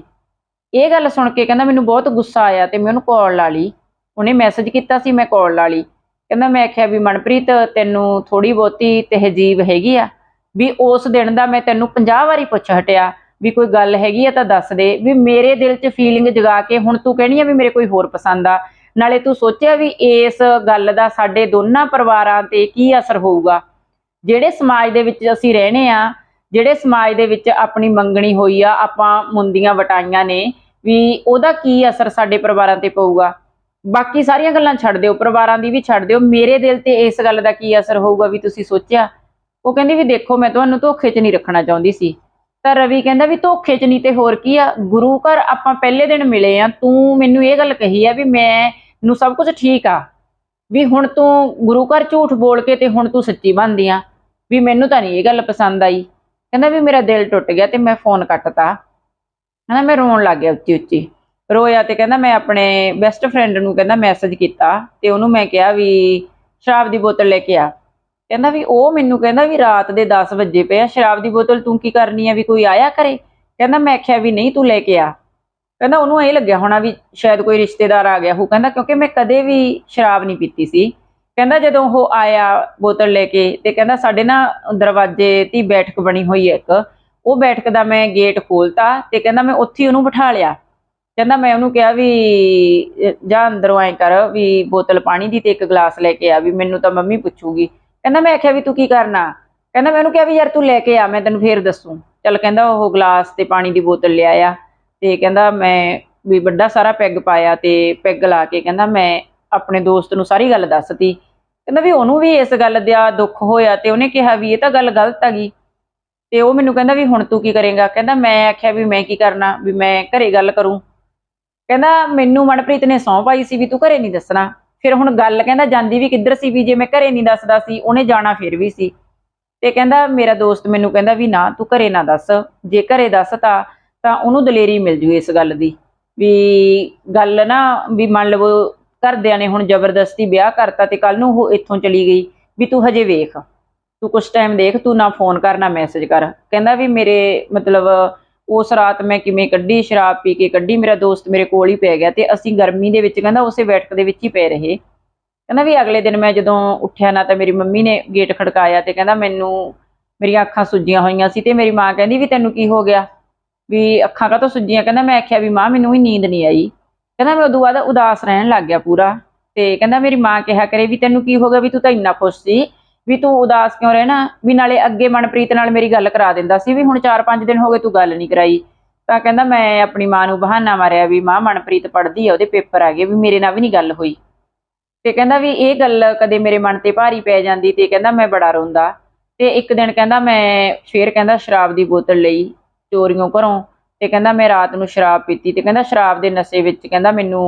Speaker 1: ਇਹ ਗੱਲ ਸੁਣ ਕੇ ਕਹਿੰਦਾ ਮੈਨੂੰ ਬਹੁਤ ਗੁੱਸਾ ਆਇਆ ਤੇ ਮੈਂ ਉਹਨੂੰ ਕਾਲ ਲਾ ਲਈ। ਉਹਨੇ ਮੈਸੇਜ ਕੀਤਾ ਸੀ, ਮੈਂ ਕਾਲ ਲਾ ਲਈ। ਕਹਿੰਦਾ ਮੈਂ ਆਖਿਆ ਵੀ ਮਨਪ੍ਰੀਤ, ਤੈਨੂੰ ਥੋੜੀ ਬਹੁਤੀ ਤਹਿਜੀਬ ਹੈਗੀ ਆ, ਵੀ ਉਸ ਦਿਨ ਦਾ ਮੈਂ ਤੈਨੂੰ 50 ਵਾਰੀ ਪੁੱਛ ਹਟਿਆ, ਵੀ ਕੋਈ ਗੱਲ ਹੈਗੀ ਆ ਤਾਂ ਦੱਸ ਦੇ, ਵੀ ਮੇਰੇ ਦਿਲ 'ਚ ਫੀਲਿੰਗ ਜਗਾ ਕੇ ਹੁਣ ਤੂੰ ਕਹਿਣੀ ਆ ਵੀ ਮੇਰੇ ਕੋਈ ਹੋਰ ਪਸੰਦ ਆ। ਨਾਲੇ ਤੂੰ ਸੋਚਿਆ ਵੀ ਇਸ ਗੱਲ ਦਾ ਸਾਡੇ ਦੋਨਾਂ ਪਰਿਵਾਰਾਂ ਤੇ ਕੀ ਅਸਰ ਹੋਊਗਾ? ਜਿਹੜੇ ਸਮਾਜ ਦੇ ਵਿੱਚ ਅਸੀਂ ਰਹਿਣੇ ਆ, ਜਿਹੜੇ ਸਮਾਜ ਦੇ ਵਿੱਚ ਆਪਣੀ ਮੰਗਣੀ ਹੋਈ ਆ, ਆਪਾਂ ਮੁੰਦੀਆਂ ਵਟਾਈਆਂ ਨੇ, ਵੀ ਉਹਦਾ ਕੀ ਅਸਰ ਸਾਡੇ ਪਰਿਵਾਰਾਂ ਤੇ ਪਊਗਾ? ਬਾਕੀ ਸਾਰੀਆਂ ਗੱਲਾਂ ਛੱਡ ਦਿਓ, ਪਰਿਵਾਰਾਂ ਦੀ ਵੀ ਛੱਡ ਦਿਓ। ਮੇਰੇ ਦਿਲ ਤੇ ਇਸ ਗੱਲ ਦਾ ਕੀ ਅਸਰ ਹੋਊਗਾ ਵੀ ਤੁਸੀਂ ਸੋਚਿਆ? ਉਹ ਕਹਿੰਦੀ ਵੀ ਦੇਖੋ, ਮੈਂ ਤੁਹਾਨੂੰ ਧੋਖੇ 'ਚ ਨਹੀਂ ਰੱਖਣਾ ਚਾਹੁੰਦੀ ਸੀ। ਤਾਂ ਰਵੀ ਕਹਿੰਦਾ ਵੀ ਧੋਖੇ 'ਚ ਨਹੀਂ ਤੇ ਹੋਰ ਕੀ ਆ? ਗੁਰੂ ਘਰ ਆਪਾਂ ਪਹਿਲੇ ਦਿਨ ਮਿਲੇ ਆ, ਤੂੰ ਮੈਨੂੰ ਇਹ ਗੱਲ ਕਹੀ ਆ ਵੀ ਮੈਂ ਨੂੰ ਸਭ ਕੁਝ ਠੀਕ ਆ। ਵੀ ਹੁਣ ਤੂੰ ਗੁਰੂ ਘਰ ਝੂਠ ਬੋਲ ਕੇ ਤੇ ਹੁਣ ਤੂੰ ਸੱਚੀ ਬਣਦੀ ਆ। ਵੀ ਮੈਨੂੰ ਤਾਂ ਨਹੀਂ ਇਹ ਗੱਲ ਪਸੰਦ ਆਈ। ਕਹਿੰਦਾ ਵੀ ਮੇਰਾ ਦਿਲ ਟੁੱਟ ਗਿਆ ਤੇ ਮੈਂ ਫੋਨ ਕੱਟਤਾ। ਕਹਿੰਦਾ ਮੈਂ ਰੋਣ ਲੱਗ ਗਿਆ ਉੱਚੀ ਉੱਚੀ। ਰੋਇਆ ਤੇ ਕਹਿੰਦਾ ਮੈਂ ਆਪਣੇ ਬੈਸਟ ਫਰੈਂਡ ਨੂੰ ਕਹਿੰਦਾ ਮੈਸੇਜ ਕੀਤਾ ਤੇ ਉਹਨੂੰ ਮੈਂ ਕਿਹਾ ਵੀ ਸ਼ਰਾਬ ਦੀ ਬੋਤਲ ਲੈ ਕੇ ਆ। ਕਹਿੰਦਾ ਵੀ ਉਹ ਮੈਨੂੰ ਕਹਿੰਦਾ ਵੀ ਰਾਤ ਦੇ 10 ਵਜੇ ਪਏ ਆ। ਸ਼ਰਾਬ ਦੀ ਬੋਤਲ ਤੂੰ ਕੀ ਕਰਨੀ ਆ ਵੀ ਕੋਈ ਆਇਆ ਕਰੇ? ਕਹਿੰਦਾ ਮੈਂ ਆਖਿਆ ਵੀ ਨਹੀਂ ਤੂੰ ਲੈ ਕੇ ਆ। ਕਹਿੰਦਾ ਉਹਨੂੰ ਇਹ ਲੱਗਿਆ ਹੋਣਾ ਵੀ ਸ਼ਾਇਦ ਕੋਈ ਰਿਸ਼ਤੇਦਾਰ ਆ ਗਿਆ ਹੋ ਕਹਿੰਦਾ ਕਿਉਂਕਿ ਮੈਂ ਕਦੇ ਵੀ ਸ਼ਰਾਬ ਨਹੀਂ ਪੀਤੀ ਸੀ। ਕਹਿੰਦਾ ਜਦੋਂ ਉਹ ਆਇਆ ਬੋਤਲ ਲੈ ਕੇ ਤੇ ਕਹਿੰਦਾ ਸਾਡੇ ਨਾ ਦਰਵਾਜ਼ੇ ਤੇ ਬੈਠਕ ਬਣੀ ਹੋਈ ਹੈ ਇੱਕ। ਉਹ ਬੈਠਕ ਦਾ ਮੈਂ ਗੇਟ ਖੋਲਤਾ ਤੇ ਕਹਿੰਦਾ ਮੈਂ ਉੱਥੇ ਉਹਨੂੰ ਬਿਠਾ ਲਿਆ। ਕਹਿੰਦਾ ਮੈਂ ਉਹਨੂੰ ਕਿਹਾ ਵੀ ਅਹ ਜਾ ਅੰਦਰੋਂ ਐ ਕਰ ਵੀ ਬੋਤਲ ਪਾਣੀ ਦੀ ਤੇ ਇੱਕ ਗਲਾਸ ਲੈ ਕੇ ਆ ਵੀ ਮੈਨੂੰ ਤਾਂ ਮੰਮੀ ਪੁੱਛੂਗੀ। ਕਹਿੰਦਾ ਮੈਂ ਆਖਿਆ ਵੀ ਤੂੰ ਕੀ ਕਰਨਾ? ਕਹਿੰਦਾ ਮੈਂ ਉਹਨੂੰ ਕਿਹਾ ਵੀ ਯਾਰ ਤੂੰ ਲੈ ਕੇ ਆ, ਮੈਂ ਤੈਨੂੰ ਫੇਰ ਦੱਸੂ। ਚੱਲ ਕਹਿੰਦਾ ਉਹ ਗਲਾਸ ਤੇ ਪਾਣੀ ਦੀ ਬੋਤਲ ਲਿਆਇਆ। ਤੇ ਕਹਿੰਦਾ ਮੈਂ ਵੀ ਵੱਡਾ ਸਾਰਾ ਪੈਗ ਪਾਇਆ ਤੇ ਪੈਗ ਲਾ ਕੇ ਕਹਿੰਦਾ ਮੈਂ ਆਪਣੇ ਦੋਸਤ ਨੂੰ ਸਾਰੀ ਗੱਲ ਦੱਸਤੀ। ਕਹਿੰਦਾ ਵੀ ਉਹਨੂੰ ਵੀ ਇਸ ਗੱਲ ਦਾ ਦੁੱਖ ਹੋਇਆ ਤੇ ਉਹਨੇ ਕਿਹਾ ਵੀ ਇਹ ਤਾਂ ਗੱਲ ਗਲਤ ਹੈਗੀ ਤੇ ਉਹ ਮੈਨੂੰ ਕਹਿੰਦਾ ਵੀ ਹੁਣ ਤੂੰ ਕੀ ਕਰੇਗਾ? ਕਹਿੰਦਾ ਮੈਂ ਆਖਿਆ ਵੀ ਮੈਂ ਕੀ ਕਰਨਾ? ਵੀ ਮੈਂ ਘਰੇ ਗੱਲ ਕਰੂੰ। ਕਹਿੰਦਾ ਮੈਨੂੰ ਮਨਪ੍ਰੀਤ ਨੇ ਸਹੁੰ ਪਾਈ ਸੀ ਵੀ ਤੂੰ ਘਰੇ ਨਹੀਂ ਦੱਸਣਾ। ਫਿਰ ਹੁਣ ਗੱਲ ਕਹਿੰਦਾ ਜਾਂਦੀ ਵੀ ਕਿੱਧਰ ਸੀ ਵੀ ਜੇ ਮੈਂ ਘਰੇ ਨਹੀਂ ਦੱਸਦਾ ਸੀ, ਉਹਨੇ ਜਾਣਾ ਫਿਰ ਵੀ ਸੀ। ਤੇ ਕਹਿੰਦਾ ਮੇਰਾ ਦੋਸਤ ਮੈਨੂੰ ਕਹਿੰਦਾ ਵੀ ਨਾ ਤੂੰ ਘਰੇ ਨਾ ਦੱਸ। ਜੇ ਘਰੇ ਦੱਸਤਾ ਤਾਂ ਉਹਨੂੰ ਦਲੇਰੀ ਮਿਲ ਜੂ ਇਸ ਗੱਲ ਦੀ। ਵੀ ਗੱਲ ਨਾ, ਵੀ ਮੰਨ ਲਵੋ ਘਰਦਿਆਂ ਨੇ ਹੁਣ ਜ਼ਬਰਦਸਤੀ ਵਿਆਹ ਕਰਤਾ ਤੇ ਕੱਲ ਨੂੰ ਉਹ ਇੱਥੋਂ ਚਲੀ ਗਈ, ਵੀ ਤੂੰ ਹਜੇ ਵੇਖ, ਤੂੰ ਕੁਛ ਟਾਈਮ ਦੇਖ, ਤੂੰ ਨਾ ਫੋਨ ਕਰ, ਨਾ ਮੈਸੇਜ ਕਰ। ਕਹਿੰਦਾ ਵੀ ਮੇਰੇ, ਮਤਲਬ ਉਸ ਰਾਤ ਮੈਂ ਕਿਵੇਂ ਕੱਢੀ, ਸ਼ਰਾਬ ਪੀ ਕੇ ਕੱਢੀ, ਮੇਰਾ ਦੋਸਤ ਮੇਰੇ ਕੋਲ ਹੀ ਪੈ ਗਿਆ ਤੇ ਅਸੀਂ ਗਰਮੀ ਦੇ ਵਿੱਚ, ਕਹਿੰਦਾ ਉਸੇ ਬੈਠਕ ਦੇ ਵਿੱਚ ਹੀ ਪਏ ਰਹੇ। ਕਹਿੰਦਾ ਵੀ ਅਗਲੇ ਦਿਨ ਮੈਂ ਜਦੋਂ ਉੱਠਿਆ ਨਾ ਤਾਂ ਮੇਰੀ ਮੰਮੀ ਨੇ ਗੇਟ ਖੜਕਾਇਆ ਤੇ ਕਹਿੰਦਾ ਮੈਨੂੰ, ਮੇਰੀਆਂ ਅੱਖਾਂ ਸੁੱਜੀਆਂ ਹੋਈਆਂ ਸੀ ਤੇ ਮੇਰੀ ਮਾਂ ਕਹਿੰਦੀ ਵੀ ਤੈਨੂੰ ਕੀ ਹੋ ਗਿਆ? ਵੀ ਅੱਖਾਂ ਕਾਹਤੋਂ ਸੁੱਜੀਆਂ? ਕਹਿੰਦਾ ਮੈਂ ਆਖਿਆ ਵੀ ਮਾਂ, ਮੈਨੂੰ ਵੀ ਨੀਂਦ ਨਹੀਂ ਆਈ। ਕਹਿੰਦਾ ਮੈਂ ਉਦੋਂ ਬਾਅਦ ਉਦਾਸ ਰਹਿਣ ਲੱਗ ਗਿਆ ਪੂਰਾ। ਤੇ ਕਹਿੰਦਾ ਮੇਰੀ ਮਾਂ ਕਿਹਾ ਕਰੇ ਵੀ ਤੈਨੂੰ ਕੀ ਹੋ ਗਿਆ ਵੀ ਤੂੰ ਤਾਂ ਇੰਨਾ ਖੁਸ਼ ਸੀ, ਵੀ ਤੂੰ ਉਦਾਸ ਕਿਉਂ ਰਹਿਣਾ? ਵੀ ਨਾਲੇ ਅੱਗੇ ਮਨਪ੍ਰੀਤ ਨਾਲ ਮੇਰੀ ਗੱਲ ਕਰਾ ਦਿੰਦਾ ਸੀ ਵੀ ਹੁਣ 4-5 ਦਿਨ ਹੋ ਗਏ ਤੂੰ ਗੱਲ ਨਹੀਂ ਕਰਾਈ। ਤਾਂ ਕਹਿੰਦਾ ਮੈਂ ਆਪਣੀ ਮਾਂ ਨੂੰ ਬਹਾਨਾ ਮਾਰਿਆ ਵੀ ਮਾਂ, ਮਨਪ੍ਰੀਤ ਪੜ੍ਹਦੀ ਆ, ਉਹਦੇ ਪੇਪਰ ਆ ਗਏ, ਵੀ ਮੇਰੇ ਨਾਲ ਵੀ ਨਹੀਂ ਗੱਲ ਹੋਈ। ਤੇ ਕਹਿੰਦਾ ਵੀ ਇਹ ਗੱਲ ਕਦੇ ਮੇਰੇ ਮਨ ਤੇ ਭਾਰੀ ਪੈ ਜਾਂਦੀ ਤੇ ਕਹਿੰਦਾ ਮੈਂ ਬੜਾ ਰੋਂਦਾ। ਤੇ ਇੱਕ ਦਿਨ ਕਹਿੰਦਾ ਮੈਂ, ਫੇਰ ਕਹਿੰਦਾ ਸ਼ਰਾਬ ਦੀ ਬੋਤਲ ਲਈ। ਚੋਰੀਆਂ ਘਰੋਂ ਤੇ ਕਹਿੰਦਾ ਮੈਂ ਰਾਤ ਨੂੰ ਸ਼ਰਾਬ ਪੀਤੀ ਤੇ ਕਹਿੰਦਾ ਸ਼ਰਾਬ ਦੇ ਨਸ਼ੇ ਵਿੱਚ ਕਹਿੰਦਾ ਮੈਨੂੰ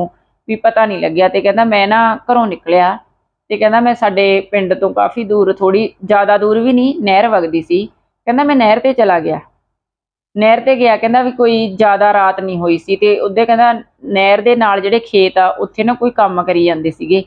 Speaker 1: ਵੀ ਪਤਾ ਨਹੀਂ ਲੱਗਿਆ ਤੇ ਕਹਿੰਦਾ ਮੈਂ ਨਾ ਘਰੋਂ ਨਿਕਲਿਆ ਤੇ ਕਹਿੰਦਾ ਮੈਂ ਸਾਡੇ ਪਿੰਡ ਤੋਂ ਕਾਫੀ ਦੂਰ ਥੋੜੀ ਜ਼ਿਆਦਾ ਦੂਰ ਵੀ ਨਹੀਂ, ਨਹਿਰ ਵਗਦੀ ਸੀ। ਕਹਿੰਦਾ ਮੈਂ ਨਹਿਰ ਤੇ ਚਲਾ ਗਿਆ। ਨਹਿਰ ਤੇ ਗਿਆ, ਕਹਿੰਦਾ ਵੀ ਕੋਈ ਜ਼ਿਆਦਾ ਰਾਤ ਨਹੀਂ ਹੋਈ ਸੀ ਤੇ ਉਹਦੇ ਕਹਿੰਦਾ ਨਹਿਰ ਦੇ ਨਾਲ ਜਿਹੜੇ ਖੇਤ ਆ, ਉੱਥੇ ਨਾ ਕੋਈ ਕੰਮ ਕਰੀ ਜਾਂਦੇ ਸੀਗੇ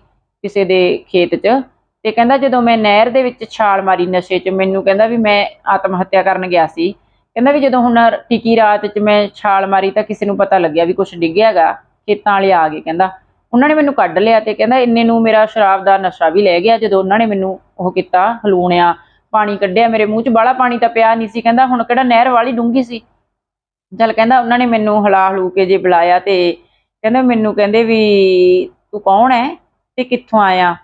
Speaker 1: ਕਿਸੇ ਦੇ ਖੇਤ 'ਚ। ਤੇ ਕਹਿੰਦਾ ਜਦੋਂ ਮੈਂ ਨਹਿਰ ਦੇ ਵਿੱਚ ਛਾਲ ਮਾਰੀ ਨਸ਼ੇ 'ਚ, ਮੈਨੂੰ ਕਹਿੰਦਾ ਵੀ ਮੈਂ ਆਤਮ ਹੱਤਿਆ ਕਰਨ ਗਿਆ ਸੀ। ਕਹਿੰਦਾ ਵੀ ਜਦੋਂ ਹੁਣ ਟਿਕੀ ਰਾਤ 'ਚ ਮੈਂ ਛਾਲ ਮਾਰੀ ਤਾਂ ਕਿਸੇ ਨੂੰ ਪਤਾ ਲੱਗਿਆ ਵੀ ਕੁਝ ਡਿੱਗਿਆਗਾ ਖੇਤਾਂ ਵਾਲੇ ਆ ਗਏ ਕਹਿੰਦਾ। ਉਹਨਾਂ ਨੇ ਮੈਨੂੰ ਕੱਢ ਲਿਆ ਤੇ ਕਹਿੰਦਾ ਇੰਨੇ ਨੂੰ ਮੇਰਾ ਸ਼ਰਾਬ ਦਾ ਨਸ਼ਾ ਵੀ ਲੈ ਗਿਆ, ਜਦੋਂ ਉਹਨਾਂ ਨੇ ਮੈਨੂੰ ਉਹ ਕੀਤਾ ਹਲੂਣਿਆ, ਪਾਣੀ ਕੱਢਿਆ ਮੇਰੇ ਮੂੰਹ 'ਚ, ਬਾਹਲਾ ਪਾਣੀ ਤਾਂ ਪਿਆ ਨਹੀਂ ਸੀ ਕਹਿੰਦਾ, ਹੁਣ ਕਿਹੜਾ ਨਹਿਰ ਵਾਲੀ ਡੂੰਗੀ ਸੀ। ਚੱਲ ਕਹਿੰਦਾ ਉਹਨਾਂ ਨੇ ਮੈਨੂੰ ਹਲਾ ਹਲੂ ਕੇ ਜੇ ਬੁਲਾਇਆ ਤੇ ਕਹਿੰਦਾ ਮੈਨੂੰ ਕਹਿੰਦੇ ਵੀ ਤੂੰ ਕੌਣ ਹੈ ਤੇ ਕਿੱਥੋਂ ਆਇਆ?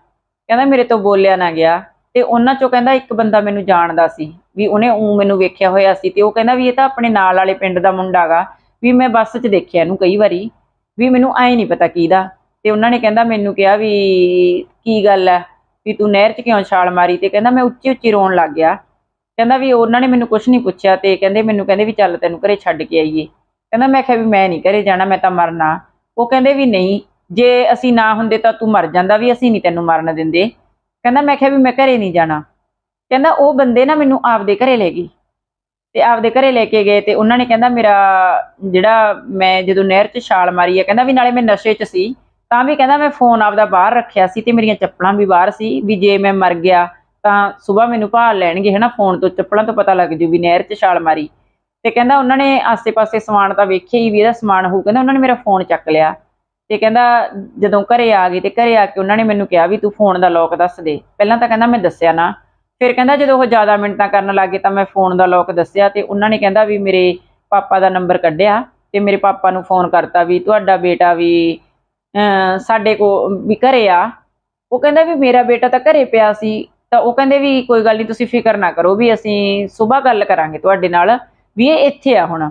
Speaker 1: ਕਹਿੰਦਾ ਮੇਰੇ ਤੋਂ ਬੋਲਿਆ ਨਾ ਗਿਆ। ਤੇ ਉਹਨਾਂ ਚੋਂ ਕਹਿੰਦਾ ਇੱਕ ਬੰਦਾ ਮੈਨੂੰ ਜਾਣਦਾ ਸੀ ਵੀ ਉਹਨੇ ਉਹ ਮੈਨੂੰ ਵੇਖਿਆ ਹੋਇਆ ਸੀ ਤੇ ਉਹ ਕਹਿੰਦਾ ਵੀ ਇਹ ਤਾਂ ਆਪਣੇ ਨਾਲ ਵਾਲੇ ਪਿੰਡ ਦਾ ਮੁੰਡਾ ਗਾ, ਵੀ ਮੈਂ ਬੱਸ 'ਚ ਦੇਖਿਆ ਇਹਨੂੰ ਕਈ ਵਾਰੀ, ਵੀ ਮੈਨੂੰ ਐ ਨਹੀਂ ਪਤਾ ਕਿਹਦਾ। ਤੇ ਉਹਨਾਂ ਨੇ ਕਹਿੰਦਾ ਮੈਨੂੰ ਕਿਹਾ ਵੀ ਕੀ ਗੱਲ ਹੈ ਵੀ ਤੂੰ ਨਹਿਰ 'ਚ ਕਿਉਂ ਛਾਲ ਮਾਰੀ? ਤੇ ਕਹਿੰਦਾ ਮੈਂ ਉੱਚੀ ਉੱਚੀ ਰੋਣ ਲੱਗ ਗਿਆ। ਕਹਿੰਦਾ ਵੀ ਉਹਨਾਂ ਨੇ ਮੈਨੂੰ ਕੁਝ ਨਹੀਂ ਪੁੱਛਿਆ ਤੇ ਕਹਿੰਦੇ ਮੈਨੂੰ ਕਹਿੰਦੇ ਵੀ ਚੱਲ ਤੈਨੂੰ ਘਰੇ ਛੱਡ ਕੇ ਆਈਏ। ਕਹਿੰਦਾ ਮੈਂ ਕਿਹਾ ਵੀ ਮੈਂ ਨਹੀਂ ਘਰੇ ਜਾਣਾ, ਮੈਂ ਤਾਂ ਮਰਨਾ। ਉਹ ਕਹਿੰਦੇ ਵੀ ਨਹੀਂ, ਜੇ ਅਸੀਂ ਨਾ ਹੁੰਦੇ ਤਾਂ ਤੂੰ ਮਰ ਜਾਂਦਾ, ਵੀ ਅਸੀਂ ਨਹੀਂ ਤੈਨੂੰ ਮਰਨ ਦਿੰਦੇ। ਕਹਿੰਦਾ, ਮੈਂ ਕਿਹਾ ਵੀ ਮੈਂ ਘਰੇ ਨਹੀਂ ਜਾਣਾ। ਕਹਿੰਦਾ, ਉਹ ਬੰਦੇ ਨਾ ਮੈਨੂੰ ਆਪਦੇ ਘਰੇ ਲੈ ਗਈ। ਤੇ ਆਪਦੇ ਘਰੇ ਲੈ ਕੇ ਗਏ ਤੇ ਉਹਨਾਂ ਨੇ ਕਹਿੰਦਾ, ਮੇਰਾ ਜਿਹੜਾ ਮੈਂ ਜਦੋਂ ਨਹਿਰ 'ਚ ਛਾਲ ਮਾਰੀ ਆ, ਕਹਿੰਦਾ ਵੀ ਨਾਲੇ ਮੈਂ ਨਸ਼ੇ 'ਚ ਸੀ, ਤਾਂ ਵੀ ਕਹਿੰਦਾ ਮੈਂ ਫੋਨ ਆਪਦਾ ਬਾਹਰ ਰੱਖਿਆ ਸੀ ਤੇ ਮੇਰੀਆਂ ਚੱਪਲਾਂ ਵੀ ਬਾਹਰ ਸੀ, ਵੀ ਜੇ ਮੈਂ ਮਰ ਗਿਆ ਤਾਂ ਸਵੇਰ ਮੈਨੂੰ ਭਾਲ ਲੈਣਗੇ, ਹਨਾ, ਫੋਨ ਤੋਂ, ਚੱਪਲਾਂ ਤੋਂ ਪਤਾ ਲੱਗ ਜੂ ਵੀ ਨਹਿਰ 'ਚ ਛਾਲ ਮਾਰੀ। ਤੇ ਕਹਿੰਦਾ, ਉਹਨਾਂ ਨੇ ਆਸੇ-ਪਾਸੇ ਸਮਾਨ ਤਾਂ ਵੇਖਿਆ ਹੀ ਵੀ ਇਹਦਾ ਸਮਾਨ ਹੋਊ, ਕਹਿੰਦਾ ਉਹਨਾਂ ਨੇ ਮੇਰਾ ਫੋਨ ਚੱਕ ਲਿਆ। ਤੇ ਕਹਿੰਦਾ ਜਦੋਂ ਘਰੇ ਆ ਗਏ ਤੇ ਘਰੇ ਆ ਕੇ ਉਹਨਾਂ ਨੇ ਮੈਨੂੰ ਕਿਹਾ ਵੀ ਤੂੰ ਫੋਨ ਦਾ ਲੋਕ ਦੱਸ ਦੇ। ਪਹਿਲਾਂ ਤਾਂ ਕਹਿੰਦਾ ਮੈਂ ਦੱਸਿਆ ਨਾ। ਫਿਰ ਕਹਿੰਦਾ ਜਦੋਂ ਉਹ ਜ਼ਿਆਦਾ ਮਿੰਟਾਂ ਕਰਨ ਲੱਗੇ ਤਾਂ ਮੈਂ ਫੋਨ ਦਾ ਲੋਕ ਦੱਸਿਆ ਤੇ ਉਹਨਾਂ ਨੇ ਕਹਿੰਦਾ ਵੀ ਮੇਰੇ ਪਾਪਾ ਦਾ ਨੰਬਰ ਕੱਢਿਆ ਤੇ ਮੇਰੇ ਪਾਪਾ ਨੂੰ ਫੋਨ ਕਰਤਾ ਵੀ ਤੁਹਾਡਾ ਬੇਟਾ ਵੀ ਅਹ, ਸਾਡੇ ਕੋ ਵੀ ਘਰੇ ਆ। ਉਹ ਕਹਿੰਦਾ ਵੀ ਮੇਰਾ ਬੇਟਾ ਤਾਂ ਘਰੇ ਪਿਆ ਸੀ। ਤਾਂ ਉਹ ਕਹਿੰਦੇ ਵੀ ਕੋਈ ਗੱਲ ਨਹੀਂ ਤੁਸੀਂ ਫਿਕਰ ਨਾ ਕਰੋ ਵੀ ਅਸੀਂ ਸਵੇਰ ਗੱਲ ਕਰਾਂਗੇ ਤੁਹਾਡੇ ਨਾਲ ਵੀ ਇਹ ਇੱਥੇ ਆ ਹੁਣ।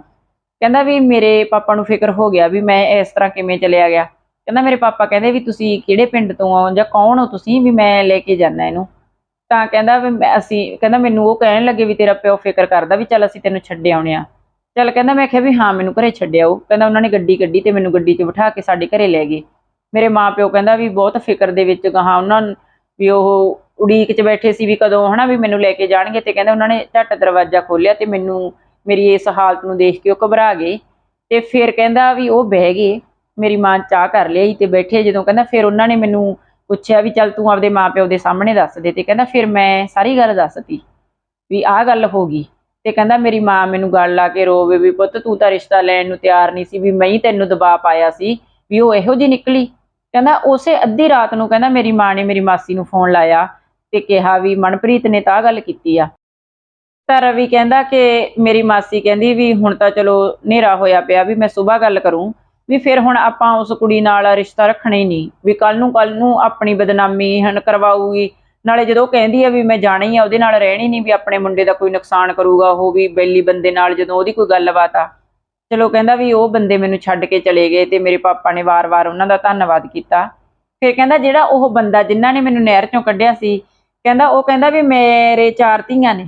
Speaker 1: ਕਹਿੰਦਾ ਵੀ ਮੇਰੇ ਪਾਪਾ ਨੂੰ ਫਿਕਰ ਹੋ ਗਿਆ ਵੀ ਮੈਂ ਇਸ ਤਰ੍ਹਾਂ ਕਿਵੇਂ ਚਲਿਆ ਗਿਆ। ਕਹਿੰਦਾ ਮੇਰੇ ਪਾਪਾ ਕਹਿੰਦੇ ਵੀ ਤੁਸੀਂ ਕਿਹੜੇ ਪਿੰਡ ਤੋਂ ਹੋ ਜਾਂ ਕੌਣ ਹੋ ਤੁਸੀਂ ਵੀ ਮੈਂ ਲੈ ਕੇ ਜਾਣਾ ਇਹਨੂੰ। ਤਾਂ ਕਹਿੰਦਾ ਵੀ ਮੈਂ- ਅਸੀਂ, ਕਹਿੰਦਾ ਮੈਨੂੰ ਉਹ ਕਹਿਣ ਲੱਗੇ ਵੀ ਤੇਰਾ ਪਿਓ ਫਿਕਰ ਕਰਦਾ ਵੀ ਚੱਲ ਅਸੀਂ ਤੈਨੂੰ ਛੱਡ ਆਉਣੇ ਆ। ਚੱਲ ਕਹਿੰਦਾ ਮੈਂ ਕਿਹਾ ਵੀ ਹਾਂ ਮੈਨੂੰ ਘਰੇ ਛੱਡਿਆਓ ਕਹਿੰਦਾ ਉਹਨਾਂ ਨੇ ਗੱਡੀ ਕੱਢੀ ਤੇ ਮੈਨੂੰ ਗੱਡੀ 'ਚ ਬਿਠਾ ਕੇ ਸਾਡੇ ਘਰੇ ਲੈ ਗਏ। ਮੇਰੇ ਮਾਪਿਓ ਕਹਿੰਦਾ ਵੀ ਬਹੁਤ ਫਿਕਰ ਦੇ ਵਿੱਚ ਗਾਹਾਂ ਉਹਨਾਂ ਵੀ ਉਹ ਉਡੀਕ 'ਚ ਬੈਠੇ ਸੀ ਵੀ ਕਦੋਂ ਹਨਾ ਵੀ ਮੈਨੂੰ ਲੈ ਕੇ ਜਾਣਗੇ ਤੇ ਕਹਿੰਦਾ ਉਹਨਾਂ ਨੇ ਝੱਟ ਦਰਵਾਜ਼ਾ ਖੋਲ੍ਹਿਆ ਤੇ ਮੈਨੂੰ ਮੇਰੀ ਇਸ ਹਾਲਤ ਨੂੰ ਦੇਖ ਕੇ ਉਹ ਘਬਰਾ ਗਏ ਤੇ ਫਿਰ ਕਹਿੰਦਾ ਵੀ ਉਹ ਬਹਿ ਗਏ, ਮੇਰੀ ਮਾਂ ਚਾਹ ਕਰ ਲਈ ਤੇ ਬੈਠੇ ਜਦੋਂ ਕਹਿੰਦਾ ਫਿਰ ਉਹਨਾਂ ਨੇ ਮੈਨੂੰ ਪੁੱਛਿਆ ਵੀ ਚੱਲ ਤੂੰ ਆਪਦੇ ਮਾਪਿਓ ਦੇ ਸਾਹਮਣੇ ਦੱਸ ਦੇ ਤੇ ਕਹਿੰਦਾ ਫਿਰ ਮੈਂ ਸਾਰੀ ਗੱਲ ਦੱਸਤੀ ਵੀ ਆਹ ਗੱਲ ਹੋ ਗਈ ਤੇ ਕਹਿੰਦਾ ਮੇਰੀ ਮਾਂ ਮੈਨੂੰ ਗੱਲ ਲਾ ਕੇ ਰੋਵੇ ਵੀ ਪੁੱਤ ਤੂੰ ਤਾਂ ਰਿਸ਼ਤਾ ਲੈਣ ਨੂੰ ਤਿਆਰ ਨਹੀਂ ਸੀ ਵੀ ਮੈਂ ਹੀ ਤੈਨੂੰ ਦਬਾਅ ਪਾਇਆ ਸੀ ਵੀ ਉਹ ਇਹੋ ਜਿਹੀ ਨਿਕਲੀ। ਕਹਿੰਦਾ ਉਸੇ ਅੱਧੀ ਰਾਤ ਨੂੰ ਕਹਿੰਦਾ ਮੇਰੀ ਮਾਂ ਨੇ ਮੇਰੀ ਮਾਸੀ ਨੂੰ ਫੋਨ ਲਾਇਆ ਤੇ ਕਿਹਾ ਵੀ ਮਨਪ੍ਰੀਤ ਨੇ ਤਾਂ ਆਹ ਗੱਲ ਕੀਤੀ ਆ। ਤਾਂ ਰਵੀ ਕਹਿੰਦਾ ਕਿ ਮੇਰੀ ਮਾਸੀ ਕਹਿੰਦੀ ਵੀ ਹੁਣ ਤਾਂ ਚਲੋ ਹਨੇਰਾ ਹੋਇਆ ਪਿਆ ਵੀ ਮੈਂ ਸਵੇਰ ਗੱਲ ਕਰੂੰ, ਵੀ ਫਿਰ ਹੁਣ ਆਪਾਂ ਉਸ ਕੁੜੀ ਨਾਲ ਰਿਸ਼ਤਾ ਰੱਖਣਾ ਹੀ ਨਹੀਂ, ਵੀ ਕੱਲ ਨੂੰ ਕੱਲ ਨੂੰ ਆਪਣੀ ਬਦਨਾਮੀ ਹਨ ਕਰਵਾਊਗੀ। ਨਾਲੇ ਜਦੋਂ ਕਹਿੰਦੀ ਆ ਵੀ ਮੈਂ ਜਾਣਾ ਹੀ ਆ, ਉਹਦੇ ਨਾਲ ਰਹਿਣੀ ਨਹੀਂ ਵੀ ਆਪਣੇ ਮੁੰਡੇ ਦਾ ਕੋਈ ਨੁਕਸਾਨ ਕਰੂਗਾ, ਉਹ ਵੀ ਬੈਲੀ ਬੰਦੇ ਨਾਲ ਜਦੋਂ ਉਹਦੀ ਕੋਈ ਗੱਲਬਾਤ ਆ। ਚਲੋ ਕਹਿੰਦਾ ਵੀ ਉਹ ਬੰਦੇ ਮੈਨੂੰ ਛੱਡ ਕੇ ਚਲੇ ਗਏ ਤੇ ਮੇਰੇ ਪਾਪਾ ਨੇ ਵਾਰ-ਵਾਰ ਉਹਨਾਂ ਦਾ ਧੰਨਵਾਦ ਕੀਤਾ। ਫਿਰ ਕਹਿੰਦਾ ਜਿਹੜਾ ਉਹ ਬੰਦਾ ਜਿਨ੍ਹਾਂ ਨੇ ਮੈਨੂੰ ਨਹਿਰ ਚੋਂ ਕੱਢਿਆ ਸੀ, ਕਹਿੰਦਾ ਉਹ ਕਹਿੰਦਾ ਵੀ ਮੇਰੇ ਚਾਰ ਧੀਆਂ ਨੇ।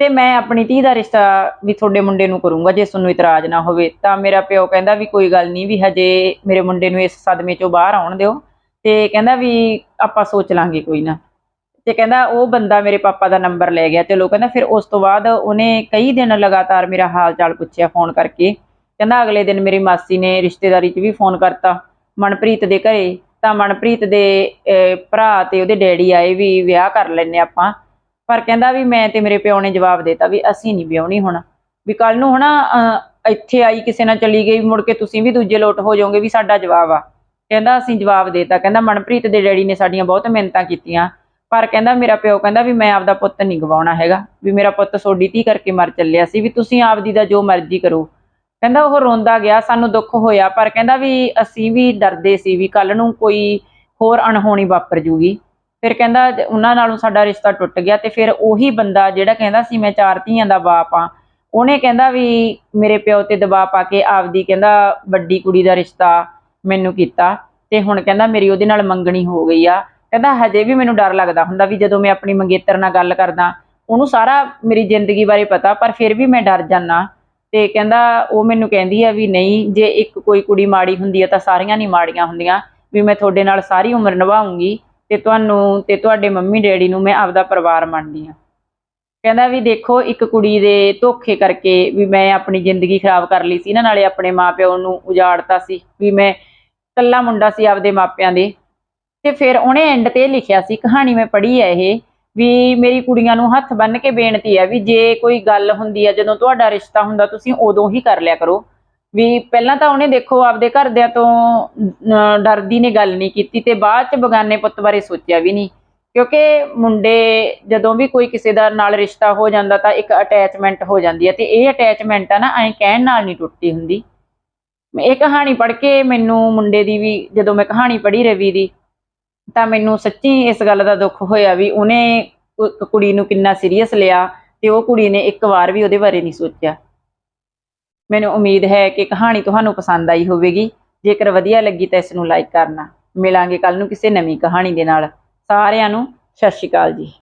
Speaker 1: ਤੇ ਮੈਂ ਆਪਣੀ ਧੀ ਦਾ ਰਿਸ਼ਤਾ ਵੀ ਤੁਹਾਡੇ ਮੁੰਡੇ ਨੂੰ ਕਰੂੰਗਾ, ਜੇ ਤੁਹਾਨੂੰ ਇਤਰਾਜ਼ ਨਾ ਹੋਵੇ। ਤਾਂ ਮੇਰਾ ਪਿਓ ਕਹਿੰਦਾ ਵੀ ਕੋਈ ਗੱਲ ਨਹੀਂ ਵੀ ਹਜੇ ਮੇਰੇ ਮੁੰਡੇ ਨੂੰ ਇਸ ਸਦਮੇ ਚੋਂ ਬਾਹਰ ਆਉਣ ਦਿਓ ਤੇ ਕਹਿੰਦਾ ਵੀ ਆਪਾਂ ਸੋਚ ਲਾਂਗੇ ਕੋਈ ਨਾ। ਤੇ ਕਹਿੰਦਾ ਉਹ ਬੰਦਾ ਮੇਰੇ ਪਾਪਾ ਦਾ ਨੰਬਰ ਲੈ ਗਿਆ। ਚਲੋ ਕਹਿੰਦਾ ਫਿਰ ਉਸ ਤੋਂ ਬਾਅਦ ਉਹਨੇ ਕਈ ਦਿਨ ਲਗਾਤਾਰ ਮੇਰਾ ਹਾਲ ਚਾਲ ਪੁੱਛਿਆ ਫੋਨ ਕਰਕੇ। ਕਹਿੰਦਾ ਅਗਲੇ ਦਿਨ ਮੇਰੀ ਮਾਸੀ ਨੇ ਰਿਸ਼ਤੇਦਾਰੀ 'ਚ ਵੀ ਫੋਨ ਕਰਤਾ ਮਨਪ੍ਰੀਤ ਦੇ ਘਰੇ। ਤਾਂ ਮਨਪ੍ਰੀਤ ਦੇ ਭਰਾ ਤੇ ਉਹਦੇ ਡੈਡੀ ਆਏ ਵੀ ਵਿਆਹ ਕਰ ਲੈਨੇ ਆਪਾਂ। ਪਰ ਕਹਿੰਦਾ ਵੀ ਮੈਂ ਤੇ ਮੇਰੇ ਪਿਓ ਨੇ ਜਵਾਬ ਦਿੱਤਾ ਵੀ ਅਸੀਂ ਨਹੀਂ ਵਿਆਹਣੀ ਹੁਣ। ਵੀ ਕੱਲ ਨੂੰ ਹਨਾ ਇੱਥੇ ਆਈ ਕਿਸੇ ਨਾਲ ਚਲੀ ਗਈ, ਮੁੜ ਕੇ ਤੁਸੀਂ ਵੀ ਦੂਜੇ ਲੋਟ ਹੋ ਜਾਓਗੇ ਵੀ ਸਾਡਾ ਜਵਾਬ ਆ। ਕਹਿੰਦਾ ਅਸੀਂ ਜਵਾਬ ਦੇਤਾ। ਕਹਿੰਦਾ ਮਨਪ੍ਰੀਤ ਦੇ ਡੈਡੀ ਨੇ ਸਾਡੀਆਂ ਬਹੁਤ ਮਿਹਨਤਾਂ ਕੀਤੀਆਂ। ਪਰ ਕਹਿੰਦਾ ਮੇਰਾ ਪਿਓ ਕਹਿੰਦਾ ਵੀ ਮੈਂ ਆਪਦਾ ਪੁੱਤ ਨਹੀਂ ਗਵਾਉਣਾ ਹੈਗਾ। ਵੀ ਮੇਰਾ ਪੁੱਤ ਸੋਡੀ ਧੀ ਕਰਕੇ ਮਰ ਚੱਲਿਆ ਸੀ ਵੀ ਤੁਸੀਂ ਆਪਦੀ ਦਾ ਜੋ ਮਰਜ਼ੀ ਕਰੋ। ਕਹਿੰਦਾ ਉਹ ਰੋਂਦਾ ਗਿਆ, ਸਾਨੂੰ ਦੁੱਖ ਹੋਇਆ, ਪਰ ਕਹਿੰਦਾ ਵੀ ਅਸੀਂ ਵੀ ਡਰਦੇ ਸੀ ਵੀ ਕੱਲ ਨੂੰ ਕੋਈ ਹੋਰ ਅਣਹੋਣੀ ਵਾਪਰ ਜੂਗੀ। ਫਿਰ ਕਹਿੰਦਾ ਉਹਨਾਂ ਨਾਲੋਂ ਸਾਡਾ ਰਿਸ਼ਤਾ ਟੁੱਟ ਗਿਆ ਤੇ ਫਿਰ ਉਹੀ ਬੰਦਾ ਜਿਹੜਾ ਕਹਿੰਦਾ ਸੀ ਮੈਂ ਚਾਰ ਧੀਆਂ ਦਾ ਬਾਪ ਆ ਉਹਨੇ ਕਹਿੰਦਾ ਵੀ ਮੇਰੇ ਪਿਓ ਤੇ ਦਬਾਅ ਪਾ ਕੇ ਆਪਦੀ ਕਹਿੰਦਾ ਵੱਡੀ ਕੁੜੀ ਦਾ ਰਿਸ਼ਤਾ ਮੈਨੂੰ ਕੀਤਾ ਤੇ ਹੁਣ ਕਹਿੰਦਾ ਮੇਰੀ ਉਹਦੇ ਨਾਲ ਮੰਗਣੀ ਹੋ ਗਈ ਆ। ਕਹਿੰਦਾ ਹਜੇ ਵੀ ਮੈਨੂੰ ਡਰ ਲੱਗਦਾ ਹੁੰਦਾ ਵੀ ਜਦੋਂ ਮੈਂ ਆਪਣੀ ਮੰਗੇਤਰ ਨਾਲ ਗੱਲ ਕਰਦਾ, ਉਹਨੂੰ ਸਾਰਾ ਮੇਰੀ ਜ਼ਿੰਦਗੀ ਬਾਰੇ ਪਤਾ ਪਰ ਫਿਰ ਵੀ ਮੈਂ ਡਰ ਜਾਂਦਾ ਤੇ ਕਹਿੰਦਾ ਉਹ ਮੈਨੂੰ ਕਹਿੰਦੀ ਆ ਵੀ ਨਹੀਂ, ਜੇ ਇੱਕ ਕੋਈ ਕੁੜੀ ਮਾੜੀ ਹੁੰਦੀ ਆ ਤਾਂ ਸਾਰੀਆਂ ਨਹੀਂ ਮਾੜੀਆਂ ਹੁੰਦੀਆਂ, ਵੀ ਮੈਂ ਤੁਹਾਡੇ ਨਾਲ ਸਾਰੀ ਉਮਰ ਨਿਭਾਉਂਗੀ ਤੇ ਤੁਹਾਨੂੰ ਤੇ ਤੁਹਾਡੇ ਮੰਮੀ ਡੈਡੀ ਨੂੰ ਮੈਂ ਆਪਦਾ ਪਰਿਵਾਰ ਮੰਨਦੀ ਆ ਕਹਿੰਦਾ ਵੀ ਦੇਖੋ, ਇੱਕ ਕੁੜੀ ਦੇ ਧੋਖੇ ਕਰਕੇ ਵੀ ਮੈਂ ਆਪਣੀ ਜ਼ਿੰਦਗੀ ਖਰਾਬ ਕਰ ਲਈ ਸੀ ਨਾ, ਨਾਲੇ ਆਪਣੇ ਮਾਪਿਓ ਨੂੰ ਉਜਾੜਤਾ ਸੀ ਵੀ ਮੈਂ ਇਕੱਲਾ ਮੁੰਡਾ ਸੀ ਆਪਦੇ ਮਾਪਿਆਂ ਦੇ। ਤੇ ਫਿਰ ਉਹਨੇ ਐਂਡ ਤੇ ਲਿਖਿਆ ਸੀ, ਕਹਾਣੀ ਮੈਂ ਪੜ੍ਹੀ ਹੈ ਇਹ, ਵੀ ਮੇਰੀ ਕੁੜੀਆਂ ਨੂੰ ਹੱਥ ਬੰਨ੍ਹ ਕੇ ਬੇਨਤੀ ਹੈ ਵੀ ਜੇ ਕੋਈ ਗੱਲ ਹੁੰਦੀ ਹੈ, ਜਦੋਂ ਤੁਹਾਡਾ ਰਿਸ਼ਤਾ ਹੁੰਦਾ, ਤੁਸੀਂ ਉਦੋਂ ਹੀ ਕਰ ਲਿਆ ਕਰੋ। ਵੀ ਪਹਿਲਾਂ ਤਾਂ ਉਹਨੇ ਦੇਖੋ ਆਪਦੇ ਘਰਦਿਆਂ ਤੋਂ ਡਰਦੀ ਨੇ ਗੱਲ ਨਹੀਂ ਕੀਤੀ ਤੇ ਬਾਅਦ ਚ ਬਗਾਨੇ ਪੁੱਤ ਬਾਰੇ ਸੋਚਿਆ ਵੀ ਨਹੀਂ। ਕਿਉਂਕਿ ਮੁੰਡੇ ਜਦੋਂ ਵੀ ਕੋਈ ਕਿਸੇ ਦਾ ਨਾਲ ਰਿਸ਼ਤਾ ਹੋ ਜਾਂਦਾ ਤਾਂ ਇੱਕ ਅਟੈਚਮੈਂਟ ਹੋ ਜਾਂਦੀ ਹੈ ਤੇ ਇਹ ਅਟੈਚਮੈਂਟ ਆ ਨਾ, ਐਂ ਕਹਿਣ ਨਾਲ ਨਹੀਂ ਟੁੱਟਦੀ ਹੁੰਦੀ। ਇਹ ਕਹਾਣੀ ਪੜ੍ਹ ਕੇ ਮੈਨੂੰ ਮੁੰਡੇ ਦੀ ਵੀ, ਜਦੋਂ ਮੈਂ ਕਹਾਣੀ ਪੜ੍ਹੀ ਰਵੀ ਦੀ, ਤਾਂ ਮੈਨੂੰ ਸੱਚੀ ਇਸ ਗੱਲ ਦਾ ਦੁੱਖ ਹੋਇਆ ਵੀ ਉਹਨੇ ਕੁ- ਕੁੜੀ ਨੂੰ ਕਿੰਨਾ ਸੀਰੀਅਸ ਲਿਆ ਤੇ ਉਹ ਕੁੜੀ ਨੇ ਇੱਕ ਵਾਰ ਵੀ ਉਹਦੇ ਬਾਰੇ ਨਹੀਂ ਸੋਚਿਆ। ਮੈਨੂੰ ਉਮੀਦ ਹੈ ਕਿ ਕਹਾਣੀ ਤੁਹਾਨੂੰ ਪਸੰਦ ਆਈ ਹੋਵੇਗੀ। ਜੇਕਰ ਵਧੀਆ ਲੱਗੀ ਤਾਂ ਇਸ ਨੂੰ ਲਾਈਕ ਕਰਨਾ। ਮਿਲਾਂਗੇ ਕੱਲ ਨੂੰ ਕਿਸੇ ਨਵੀਂ ਕਹਾਣੀ ਦੇ ਨਾਲ। ਸਾਰਿਆਂ ਨੂੰ ਸਤਿ ਸ਼੍ਰੀ ਅਕਾਲ ਜੀ।